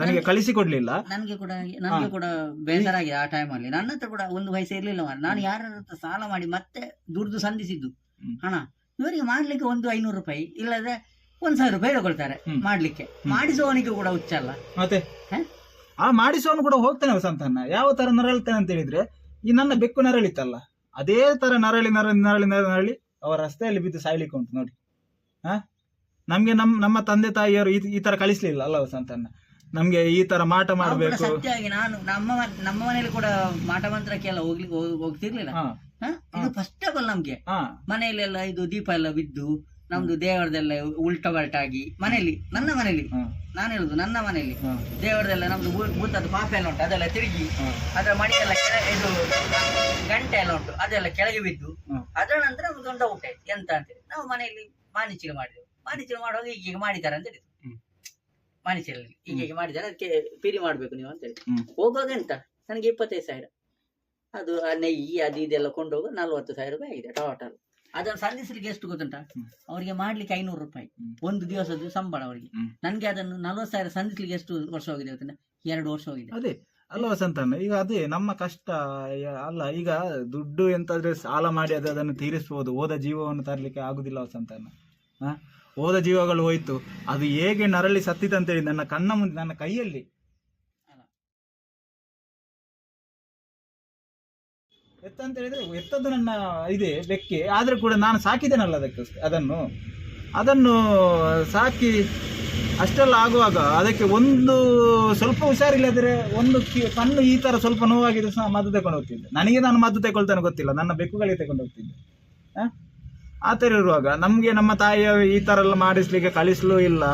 ನನಗೆ ಕಳಿಸಿಕೊಡ್ಲಿಲ್ಲ ನನಗೆ ಕೂಡ ನನಗೆ ಕೂಡ ಬೇಸರ ಆಗಿದೆ ಆ ಟೈಮ್ ಅಲ್ಲಿ. ನನ್ನ ಹತ್ರ ಕೂಡ ಒಂದು ವಯಸ್ಸು ಇರ್ಲಿಲ್ಲ. ನಾನು ಯಾರ ಹತ್ರ ಸಾಲ ಮಾಡಿ ಮತ್ತೆ ದುಡ್ದು ಸಂಧಿಸಿದ್ದು. ಹಣ. ಇವರಿಗೆ ಮಾಡ್ಲಿಕ್ಕೆ ಒಂದು ಐನೂರು ರೂಪಾಯಿ ಇಲ್ಲದ್ರೆ ಒಂದ್ ಸಾವಿರ ರೂಪಾಯಿ ತಗೊಳ್ತಾರೆ ಮಾಡಲಿಕ್ಕೆ. ಮಾಡಿಸುವವನಿಗೆ ಕೂಡ ಹುಚ್ಚಲ್ಲ ಮತ್ತೆ? ಆ ಮಾಡಿಸೋನು ಕೂಡ ಹೋಗ್ತಾನೆ ವಸಂತನ್ನ ಯಾವ ತರ ನರಳ್ತಾನೆ ಅಂತ ಹೇಳಿದ್ರೆ ಈ ನನ್ನ ಬೆಕ್ಕು ನರಳಿತ್ತಲ್ಲ ಅದೇ ತರ ನರಳಿ ನರಳಿ ನರಳಿ ನರಳಿ ನರಳಿ ಅವರ ರಸ್ತೆಯಲ್ಲಿ ಬಿದ್ದು ಸಾಯ್ಲಿಕ್ಕೆ ಉಂಟು ನೋಡಿ. ಹಾ? ನಮ್ಗೆ ನಮ್ ನಮ್ಮ ತಂದೆ ತಾಯಿಯವರು ಈ- ತರ ಕಳಿಸ್ಲಿಲ್ಲ ಅಲ್ಲ ವಸಂತನ್ನ ನಮ್ಗೆ ಈ ತರ ಮಾಟ ಮಾಡಬೇಕು. ನಾನು ನಮ್ಮ ನಮ್ಮ ಮನೇಲಿ ಕೂಡ ಮಾಟ ಮಂತ್ರಕ್ಕೆಲ್ಲ ಹೋಗ್ಲಿಕ್ಕೆ ಹೋಗ್- ಹೋಗ್ತಿರ್ಲಿಲ್ಲ? ಇದು ಫಸ್ಟ್ ಆಫ್ ಆಲ್ ನಮ್ಗೆ. ಮನೆಯಲ್ಲೆಲ್ಲ ಇದು ದೀಪ ಎಲ್ಲ ಬಿದ್ದು ನಮ್ದು ದೇವರದೆಲ್ಲ ಉಲ್ಟ ಬಲ್ಟಾಗಿ ಮನೆಯಲ್ಲಿ ನನ್ನ ಮನೆಯಲ್ಲಿ. ನಾನು ಹೇಳುದು ನನ್ನ ಮನೆಯಲ್ಲಿ. ದೇವರದೆಲ್ಲ ನಮ್ದು ಭೂತದ ಪಾಪ ಎಲ್ಲ ಉಂಟು ಅದೆಲ್ಲ ತಿರುಗಿ ಅದರ ಮಣಿಯೆಲ್ಲ ಎಲ್ಲ ಇದು ಗಂಟೆ ಎಲ್ಲ ಉಂಟು ಅದೆಲ್ಲ ಕೆಳಗೆ ಬಿದ್ದು ಅದರ ನಂತರ ನಮ್ಗೆ ದೊಡ್ಡ ಊಟ ಆಯ್ತು. ಎಂತ ಅಂತೇಳಿ ನಾವು ಮನೆಯಲ್ಲಿ ಮಾನಿಚಿಗೆ ಮಾಡಿದೆವು. ಮಾನಿಚಿಗೆ ಮಾಡುವಾಗ ಈಗ ಮಾಡಿದ್ದಾರೆ ಅಂತ ಹೇಳಿದ್ರು. ಮಾನಿಚಿಯಲ್ಲಿ ಈಗ ಮಾಡಿದ್ದಾರೆ ಅದಕ್ಕೆ ಪಿರಿ ಮಾಡ್ಬೇಕು ನೀವು ಅಂತ ಹೇಳಿ ಹ್ಮ್. ಹೋಗುವಾಗ ಎಂತ? ನನಗೆ ಇಪ್ಪತ್ತೈದು ಸಾವಿರ. ಅದು ಆ ನೆಯ್ಯಿ ಅದು ಇದೆಲ್ಲ ಕೊಂಡೋಗಿ ನಲ್ವತ್ತು ಸಾವಿರ ರೂಪಾಯಿ ಆಗಿದೆ ಟೋಟಲ್ ಅದನ್ನು ಸಲ್ಲಿಸಲಿಕ್ಕೆ ಎಷ್ಟು ಗೊತ್ತುಂಟ. ಅವರಿಗೆ ಮಾಡ್ಲಿಕ್ಕೆ ಐನೂರು ರೂಪಾಯಿ. ಒಂದು ದಿವಸದ್ದು ಸಂಬಳ ಅವರಿಗೆ. ನನ್ಗೆ ಅದನ್ನು ನಲ್ವತ್ತು ಸಾವಿರ ಸಲ್ಲಿಸಲಿಕ್ಕೆ ಎಷ್ಟು ವರ್ಷ ಹೋಗಿದೆ ಗೊತ್ತಿಲ್ಲ ಎರಡು ವರ್ಷ ಹೋಗಿದೆ. ಅದೇ ಅಲ್ಲ ಸಂತಾನ ಈಗ ಅದೇ ನಮ್ಮ ಕಷ್ಟ ಅಲ್ಲ ಈಗ ದುಡ್ಡು ಎಂತಾದ್ರೆ ಸಾಲ ಮಾಡಿ ಅದು ಅದನ್ನು ತೀರಿಸಬಹುದು ಹೋದ ಜೀವವನ್ನು ತರಲಿಕ್ಕೆ ಆಗುದಿಲ್ಲ ಸಂತಾನ ಹೋದ ಜೀವಗಳು ಹೋಯ್ತು. ಅದು ಹೇಗೆ ನರಳಿ ಸತ್ತಿತಂತೇಳಿ ನನ್ನ ಕಣ್ಣ ಮುಂದೆ ನನ್ನ ಕೈಯಲ್ಲಿ ಎತ್ತ ಅಂತ ಹೇಳಿದ್ರೆ ಎತ್ತದ್ದು ನನ್ನ ಇದೆ, ಬೆಕ್ಕೆ. ಆದರೂ ಕೂಡ ನಾನು ಸಾಕಿದ್ದೇನಲ್ಲ ಅದಕ್ಕೆ ಅದನ್ನು. ಅದನ್ನು ಸಾಕಿ ಅಷ್ಟೆಲ್ಲ ಆಗುವಾಗ ಅದಕ್ಕೆ ಒಂದು ಸ್ವಲ್ಪ ಹುಷಾರಿಲ್ಲದ್ರೆ ಒಂದು ಕಣ್ಣು ಈ ತರ ಸ್ವಲ್ಪ ನೋವಾಗಿದ್ರೆ ಸಹ ಮದ್ದು ತಗೊಂಡು ಹೋಗ್ತಿದ್ದೆ. ನನಗೆ ನಾನು ಮದ್ದು ತಗೊಳ್ತಾನೆ ಗೊತ್ತಿಲ್ಲ, ನನ್ನ ಬೆಕ್ಕುಗಳಿಗೆ ತಗೊಂಡು ಹೋಗ್ತಿದ್ದೆ. ಆ? ಥರ ಇರುವಾಗ ನಮಗೆ ನಮ್ಮ ತಾಯಿಯ ಈ ಥರ ಎಲ್ಲ ಮಾಡಿಸ್ಲಿಕ್ಕೆ ಕಳಿಸಲು ಇಲ್ಲ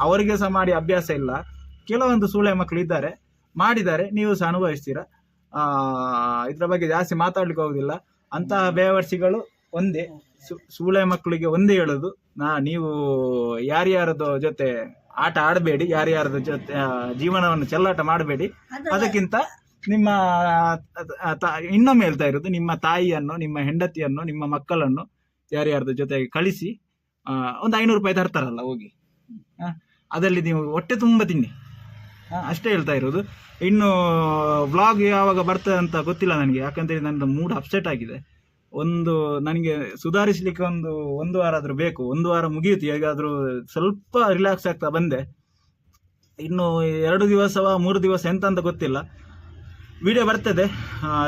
ಅವರಿಗೆ ಸಹ ಮಾಡಿ ಅಭ್ಯಾಸ ಇಲ್ಲ. ಕೆಲವೊಂದು ಸೂಳೆ ಮಕ್ಕಳು ಇದ್ದಾರೆ, ಮಾಡಿದ್ದಾರೆ, ನೀವು ಸಹ ಅನುಭವಿಸ್ತೀರಾ? ಇದ್ರ ಬಗ್ಗೆ ಜಾಸ್ತಿ ಮಾತಾಡ್ಲಿಕ್ಕೆ ಹೋಗುದಿಲ್ಲ. ಅಂತಹ ಬೇವರ್ಸಿಗಳು ಒಂದೇ. ಸೂಳೆ ಮಕ್ಕಳಿಗೆ ಒಂದೇ ಹೇಳೋದು. ನಾ ನೀವು ಯಾರ್ಯಾರದ ಜೊತೆ ಆಟ ಆಡಬೇಡಿ ಯಾರ್ಯಾರದ ಜೊತೆ ಆ, ಜೀವನವನ್ನು ಚೆಲ್ಲಾಟ ಮಾಡಬೇಡಿ. ಅದಕ್ಕಿಂತ ನಿಮ್ಮ ಇನ್ನೊಮ್ಮೆ ಹೇಳ್ತಾ ಇರೋದು ನಿಮ್ಮ ತಾಯಿಯನ್ನು ನಿಮ್ಮ ಹೆಂಡತಿಯನ್ನು ನಿಮ್ಮ ಮಕ್ಕಳನ್ನು ಯಾರ್ಯಾರದ ಜೊತೆಗೆ ಕಳಿಸಿ ಆ, ಒಂದು ಐನೂರು ರೂಪಾಯಿ ತರ್ತಾರಲ್ಲ ಹೋಗಿ. ಆ, ಅದರಲ್ಲಿ ನೀವು ಹೊಟ್ಟೆ ತುಂಬ ತಿನ್ನಿ. ಆ, ಅಷ್ಟೇ ಹೇಳ್ತಾ ಇರೋದು. ಇನ್ನು ವ್ಲಾಗ್ ಯಾವಾಗ ಬರ್ತದೆ ಅಂತ ಗೊತ್ತಿಲ್ಲ ನನಗೆ. ಯಾಕಂತೇಳಿ ನನ್ನದು ಮೂಡ್ ಅಪ್ಸೆಟ್ ಆಗಿದೆ. ಒಂದು, ನನಗೆ ಸುಧಾರಿಸಲಿಕ್ಕೆ ಒಂದು ಒಂದು ವಾರ ಆದರೂ ಬೇಕು. ಒಂದು ವಾರ ಮುಗಿಯುತ್ತೆ. ಹೇಗಾದರೂ ಸ್ವಲ್ಪ ರಿಲ್ಯಾಕ್ಸ್ ಆಗ್ತಾ ಬಂದೆ. ಇನ್ನು, ಎರಡು ದಿವಸವಾ, ಮೂರು ದಿವಸ ಎಂತ ಅಂತ ಗೊತ್ತಿಲ್ಲ. ವಿಡಿಯೋ ಬರ್ತದೆ.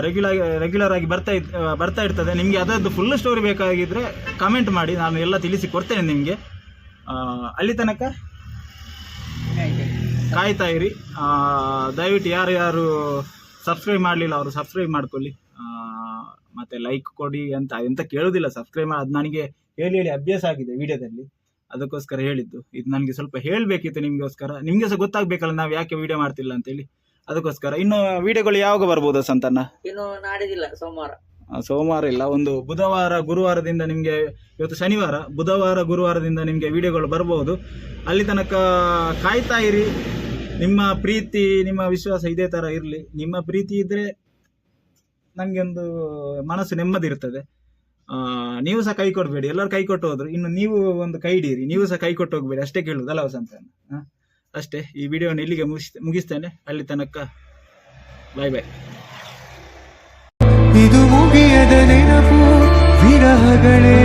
ರೆಗ್ಯುಲರ್ ರೆಗ್ಯುಲರ್ ಆಗಿ ಬರ್ತಾ ಇದ್- ಬರ್ತಾ ಇರ್ತದೆ. ನಿಮಗೆ ಅದರದ್ದು ಫುಲ್ ಸ್ಟೋರಿ ಬೇಕಾಗಿದ್ದರೆ ಕಮೆಂಟ್ ಮಾಡಿ. ನಾನು ಎಲ್ಲ ತಿಳಿಸಿ ಕೊಡ್ತೇನೆ ನಿಮಗೆ. ಅಲ್ಲಿ ತನಕ. ಕಾಯ್ತಾ ಇರಿ. ಆ, ದಯವಿಟ್ಟು ಯಾರು ಯಾರು ಸಬ್ಸ್ಕ್ರೈಬ್ ಮಾಡಲಿಲ್ಲ ಅವರು ಸಬ್ಸ್ಕ್ರೈಬ್ ಮಾಡ್ಕೊಳ್ಳಿ. ಆ, ಮತ್ತೆ ಲೈಕ್ ಕೊಡಿ ಅಂತ ಎಂತ ಕೇಳೋದಿಲ್ಲ ಸಬ್ಸ್ಕ್ರೈಬ್ ಅದು ನನಗೆ ಹೇಳಿ ಹೇಳಿ ಅಭ್ಯಾಸ ಆಗಿದೆ ವಿಡಿಯೋದಲ್ಲಿ. ಅದಕ್ಕೋಸ್ಕರ ಹೇಳಿದ್ದು. ಇದು ನನಗೆ ಸ್ವಲ್ಪ ಹೇಳಬೇಕಿತ್ತು ನಿಮಗೋಸ್ಕರ. ನಿಮಗೆ ಸಹ ಗೊತ್ತಾಗಬೇಕಲ್ಲ ನಾವು ಯಾಕೆ ವಿಡಿಯೋ ಮಾಡ್ತಿಲ್ಲ ಅಂತೇಳಿ. ಅದಕ್ಕೋಸ್ಕರ ಇನ್ನು ವಿಡಿಯೋಗಳು ಯಾವಾಗ ಬರ್ಬೋದು ಸಂತನ್ನ ಇನ್ನು ನಾಡಿದಿಲ್ಲ ಸೋಮವಾರ. ಸೋಮವಾರ ಇಲ್ಲ ಒಂದು ಬುಧವಾರ ಗುರುವಾರದಿಂದ ನಿಮಗೆ ಇವತ್ತು ಶನಿವಾರ ಬುಧವಾರ ಗುರುವಾರದಿಂದ ನಿಮಗೆ ವಿಡಿಯೋಗಳು ಬರ್ಬೋದು. ಅಲ್ಲಿ ತನಕ ಕಾಯ್ತಾ ಇರಿ. ನಿಮ್ಮ ಪ್ರೀತಿ, ನಿಮ್ಮ ವಿಶ್ವಾಸ ಇದೇ ತರ ಇರಲಿ. ನಿಮ್ಮ ಪ್ರೀತಿ ಇದ್ರೆ ನಂಗೆ ಒಂದು ಮನಸ್ಸು ನೆಮ್ಮದಿ ಇರ್ತದೆ. ನೀವು ಸಹ ಕೈ ಕೊಡಬೇಡಿ. ಎಲ್ಲರೂ ಕೈ ಕೊಟ್ಟು ಹೋದ್ರು. ಇನ್ನು ನೀವು ಒಂದು ಕೈ ಹಿಡೀರಿ. ನೀವು ಸಹ ಕೈ ಕೊಟ್ಟು ಹೋಗ್ಬೇಡಿ. ಅಷ್ಟೇ ಕೇಳುದು ಅಲ್ಲ ವಸಂತ ಅಷ್ಟೇ. ಈ ವಿಡಿಯೋನ ಇಲ್ಲಿಗೆ ಮುಗಿಸ್, ಮುಗಿಸ್ತೇನೆ. ಅಲ್ಲಿ ತನಕ ಬಾಯ್ ಬಾಯ್ ಇದು ಮುಗಿಯದ ವಿರಹಗಳೇ.